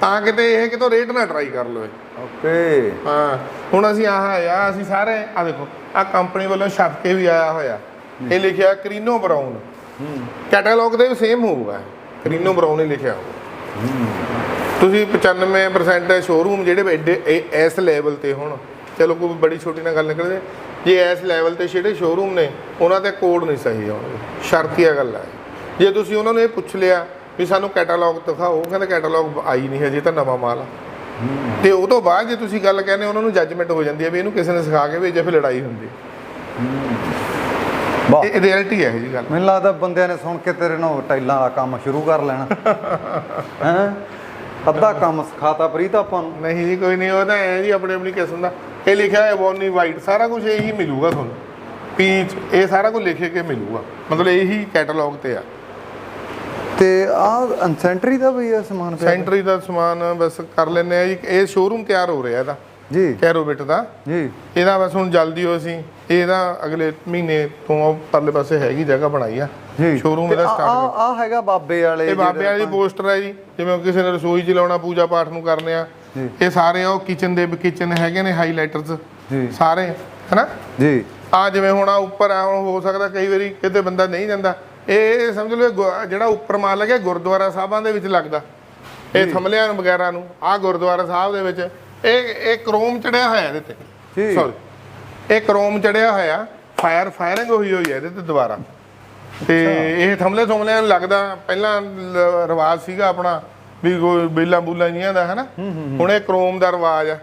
ਤਾਂ ਕਿਤੇ ਇਹ ਕਿਤੋਂ ਰੇਟ ਨਾ ਟਰਾਈ ਕਰ ਲਵੇ। ਓਕੇ। ਹਾਂ ਹੁਣ ਅਸੀਂ ਆਹ ਆ ਅਸੀਂ ਸਾਰੇ ਆ ਦੇਖੋ ਆ ਕੰਪਨੀ ਵੱਲੋਂ ਛਪ ਕੇ ਵੀ ਆਇਆ ਹੋਇਆ। ਇਹ ਲਿਖਿਆ ਕਰੀਨੋ ਬਰਾਊਨ ਕੈਟਾਲੌਗ ਦੇ ਵੀ ਸੇਮ ਹੋਊਗਾ। ਕਰੀਨੋ ਬਰਾਊਨ ਹੀ ਲਿਖਿਆ ਹੋਊਗਾ। ਤੁਸੀਂ 95% ਸ਼ੋਰੂਮ ਜਿਹੜੇ ਇਸ ਲੈਵਲ ਤੇ ਹੁਣ। ਚਲੋ ਕੋਈ ਬੜੀ ਛੋਟੀ ਨਾਲ ਗੱਲ ਨਿਕਲਦੇ ਜੇ। ਇਸ ਲੈਵਲ ਤੇ ਜਿਹੜੇ ਸ਼ੋਰੂਮ ਨੇ ਉਹਨਾਂ ਤੇ ਕੋਡ ਨਹੀਂ ਸਹੀ ਆਉਣਗੇ। ਸ਼ਰਤੀਆ ਗੱਲ ਹੈ ਜੇ ਤੁਸੀਂ ਉਹਨਾਂ ਨੂੰ ਇਹ ਪੁੱਛ ਲਿਆ ਵੀ ਸਾਨੂੰ ਕੈਟਾਲੌਗ ਦਿਖਾਓ। ਕਹਿੰਦੇ ਕੈਟਾਲੌਗ ਆਈ ਨਹੀਂ ਹਜੇ ਤਾਂ ਨਵਾਂ ਮਾਲ ਆ। ਤੇ ਉਹ ਤੋਂ ਬਾਅਦ ਜੇ ਤੁਸੀਂ ਗੱਲ ਕਹਿੰਦੇ ਉਹਨਾਂ ਨੂੰ ਜੱਜਮੈਂਟ ਹੋ ਜਾਂਦੀ ਹੈ ਵੀ ਇਹਨੂੰ ਕਿਸੇ ਨੇ ਸਿਖਾ ਕੇ ਭੇਜਿਆ ਫਿਰ ਲੜਾਈ ਹੁੰਦੀ ਹੈ। ਵਾਹ। ਇਹ ਰਿਐਲਿਟੀ ਹੈ ਜੀ ਗੱਲ। ਮੈਨੂੰ ਲੱਗਦਾ ਬੰਦਿਆਂ ਨੇ ਸੁਣ ਕੇ ਤੇਰੇ ਨਾਲ ਟਾਈਲਾਂ ਦਾ ਕੰਮ ਸ਼ੁਰੂ ਕਰ ਲੈਣਾ। ਹੈ? ਅੱਧਾ ਕੰਮ ਸਿਖਾਤਾ ਪ੍ਰੀਤ ਆਪਾਂ ਨੂੰ। ਨਹੀਂ ਜੀ ਕੋਈ ਨਹੀਂ ਉਹ ਤਾਂ ਐ ਜੀ ਆਪਣੀ ਆਪਣੀ ਕਿਸਮ ਦਾ। ਇਹ ਲਿਖਿਆ ਹੈ ਬੋਨੀ ਵਾਈਟ ਸਾਰਾ ਕੁਝ ਇਹੀ ਮਿਲੂਗਾ ਤੁਹਾਨੂੰ। ਪੀਚ ਇਹ ਸਾਰਾ ਕੁਝ ਲਿਖੇ ਕੇ ਮਿਲੂਗਾ। ਮਤਲਬ ਇਹੀ ਕੈਟਾਲੌਗ ਤੇ ਆ। ਤੇ ਆ ਅਨਸੈਂਟਰੀ ਦਾ ਵੀ ਆ ਸਮਾਨ ਪਿਆ ਸੈਂਟਰੀ ਦਾ ਸਮਾਨ ਬਸ ਕਰ ਲੈਨੇ ਆ ਜੀ। ਇਹ ਸ਼ੋਰੂਮ ਤਿਆਰ ਹੋ ਰਿਹਾ ਇਹਦਾ। ਜੀ। ਕੈਰੋਬਿਟ ਦਾ। ਜੀ। ਇਹਦਾ ਬਸ ਹੁਣ ਜਲਦੀ ਹੋ ਅਸੀਂ ਇਹਦਾ ਅਗਲੇ ਮਹੀਨੇ ਤੋਂ ਪਰਲੇ ਪਾਸੇ ਹੈਗੀ ਜਗ੍ਹਾ ਬਣਾਈ ਆ। ਜੀ। ਸ਼ੋਰੂਮ ਇਹਦਾ ਆ ਸਟਾਰਟ ਆ ਹੈਗਾ ਬਾਬੇ ਵਾਲੇ ਇਹ ਬਾਬੇ ਵਾਲੀ ਪੋਸਟਰ ਹੈ ਜੀ। ਜਿਵੇਂ ਕਿਸੇ ਨੇ ਰਸੋਈ 'ਚ ਲਾਉਣਾ ਪੂਜਾ ਪਾਠ ਨੂੰ ਕਰਨੇ ਆ। ਇਹ ਸਾਰੇ ਉਹ ਕਿਚਨ ਦੇ ਕਿਚਨ ਹੈਗੇ ਨੇ ਹਾਈਲਾਈਟਰਸ ਜੀ। ਸਾਰੇ ਹਨਾ? ਜੀ। ਆ ਜਿਵੇਂ ਹੁਣ ਆ ਉੱਪਰ ਆ ਹੋ ਸਕਦਾ ਕਈ ਵਾਰੀ ਕਿਤੇ ਬੰਦਾ ਨਹੀਂ ਜਾਂਦਾ। ਇਹ ਸਮਝ ਲਓ ਗੁ- ਜਿਹੜਾ ਉੱਪਰ ਮਾਲ ਲੱਗਿਆ ਗੁਰਦੁਆਰਾ ਸਾਹਿਬਾਂ ਦੇ ਵਿੱਚ ਲੱਗਦਾ। ਇਹ ਥਮਲਿਆਂ ਨੂੰ ਵਗੈਰਾ ਨੂੰ ਆ ਗੁਰਦੁਆਰਾ ਸਾਹਿਬ ਦੇ ਵਿੱਚ। ਇਹ ਇਹ ਕ੍ਰੋਮ ਚੜਿਆ ਹੋਇਆ ਇਹਦੇ ਤੇ। ਜੀ। ਸੌਰੀ ਇਹ ਕ੍ਰੋਮ ਚੜਿਆ ਹੋਇਆ ਫਾਇਰ ਫਾਇਰਿੰਗ ਹੋਈ ਹੋਈ ਹੈ ਇਹਦੇ ਤੇ ਦੁਬਾਰਾ। ਤੇ ਇਹ ਥਮਲੇ ਥਮਲਿਆਂ ਨੂੰ ਲੱਗਦਾ ਪਹਿਲਾਂ ਲ- ਰਿਵਾਜ ਸੀਗਾ ਆਪਣਾ ਵੀ ਕੋਈ ਬੇਲਾਂ ਬੂਲਾਂ ਜੀਆਂ ਦਾ ਹਨਾ? ਹੁਣ ਇਹ ਕ੍ਰੋਮ ਦਾ ਰਿਵਾਜ ਆ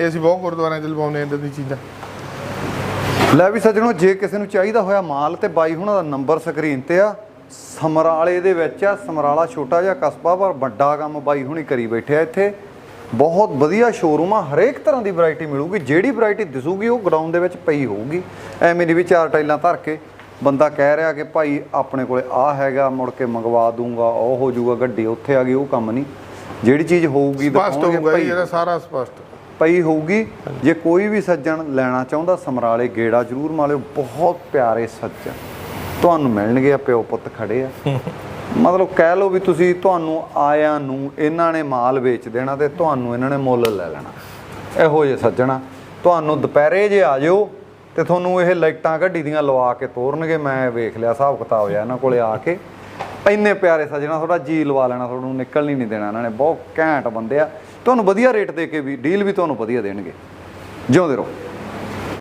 ਇਹ ਅਸੀਂ ਬਹੁਤ ਗੁਰਦੁਆਰਿਆਂ 'ਚ ਲਵਾਉਂਦੇ ਹਾਂ ਇਦਾਂ ਦੀ ਚੀਜ਼ਾਂ। ਲੈ ਵੀ ਸੱਜਣੋ ਜੇ ਕਿਸੇ ਨੂੰ ਚਾਹੀਦਾ ਹੋਇਆ ਮਾਲ ਤੇ ਬਾਈ ਹੁਣਾਂ ਦਾ ਨੰਬਰ ਸਕਰੀਨ ਤੇ ਆ ਸਮਰਾਲੇ ਦੇ ਵਿੱਚ ਆ ਸਮਰਾਲਾ ਛੋਟਾ ਜਿਹਾ ਕਸਬਾ ਪਰ ਵੱਡਾ ਕੰਮ ਬਾਈ ਹੁਣੀ ਕਰੀ ਬੈਠੇ ਆ ਇੱਥੇ। ਬਹੁਤ ਵਧੀਆ ਸ਼ੋਰੂਮ ਆ ਹਰੇਕ ਤਰ੍ਹਾਂ ਦੀ ਵੈਰਾਈਟੀ ਮਿਲੂਗੀ ਜਿਹੜੀ ਵੈਰਾਈਟੀ ਦਿਸੂਗੀ ਉਹ ਗਰਾਊਂਡ ਦੇ ਵਿੱਚ ਪਈ ਹੋਊਗੀ। ਐਵੇਂ ਨਹੀਂ ਵੀ ਚਾਰ ਟਾਈਲਾਂ ਧਰ ਕੇ ਬੰਦਾ ਕਹਿ ਰਿਹਾ ਕਿ ਭਾਈ ਆਪਣੇ ਕੋਲੇ ਆ ਹੈਗਾ ਮੁੜ ਕੇ ਮੰਗਵਾ ਦੂੰਗਾ ਉਹ ਹੋ ਜਾਊਗਾ ਗੱਡੀ ਉੱਥੇ ਆ ਗਈ ਉਹ ਕੰਮ ਨਹੀਂ। ਜਿਹੜੀ ਚੀਜ਼ ਹੋਊਗੀ ਦਿਖਾਉਣਗੇ ਭਾਈ। ਇਹਦਾ ਸਾਰਾ ਸਪਸ਼ਟ। ਪਈ ਹੋਊਗੀ। ਜੇ ਕੋਈ ਵੀ ਸੱਜਣ ਲੈਣਾ ਚਾਹੁੰਦਾ, ਸਮਰਾਲੇ ਗੇੜਾ ਜ਼ਰੂਰ ਮਾਲਿਓ ਬਹੁਤ ਪਿਆਰੇ ਸੱਜਣ। ਤੁਹਾਨੂੰ ਮਿਲਣਗੇ ਆ, ਪਿਓ ਪੁੱਤ ਖੜੇ ਆ। ਮਤਲਬ ਕਹਿ ਲਓ ਵੀ ਤੁਸੀਂ ਤੁਹਾਨੂੰ ਆਇਆਂ ਨੂੰ ਇਹਨਾਂ ਨੇ ਮਾਲ ਵੇਚ ਦੇਣਾ ਤੇ ਤੁਹਾਨੂੰ ਇਹਨਾਂ ਨੇ ਮੁੱਲ ਲੈ ਲੈਣਾ। ਇਹੋ ਜਿਹੇ ਸੱਜਣਾ ਤੁਹਾਨੂੰ ਦੁਪਹਿਰੇ ਜੇ ਆ ਜਾਓ ਤੇ ਤੁਹਾਨੂੰ ਇਹ ਲਾਈਟਾਂ ਗੱਡੀ ਦੀਆਂ ਲਵਾ ਕੇ ਤੋਰਨਗੇ। ਮੈਂ ਵੇਖ ਲਿਆ, ਹਿਸਾਬ ਕਿਤਾਬ ਆ ਇਹਨਾਂ ਕੋਲੇ ਆ ਕੇ। ਇੰਨੇ ਪਿਆਰੇ ਸੱਜਣਾ ਤੁਹਾਡਾ ਜੀ ਲਵਾ ਲੈਣਾ, ਤੁਹਾਨੂੰ ਨਿਕਲ ਨਹੀਂ ਦੇਣਾ ਇਹਨਾਂ ਨੇ। ਬਹੁਤ ਘੈਂਟ ਬੰਦੇ ਆ। ਤੁਹਾਨੂੰ ਵਧੀਆ ਰੇਟ ਦੇ ਕੇ ਵੀ ਡੀਲ ਵੀ ਤੁਹਾਨੂੰ ਵਧੀਆ ਦੇਣਗੇ। ਜਿਉਂਦੇ ਰਹੋ।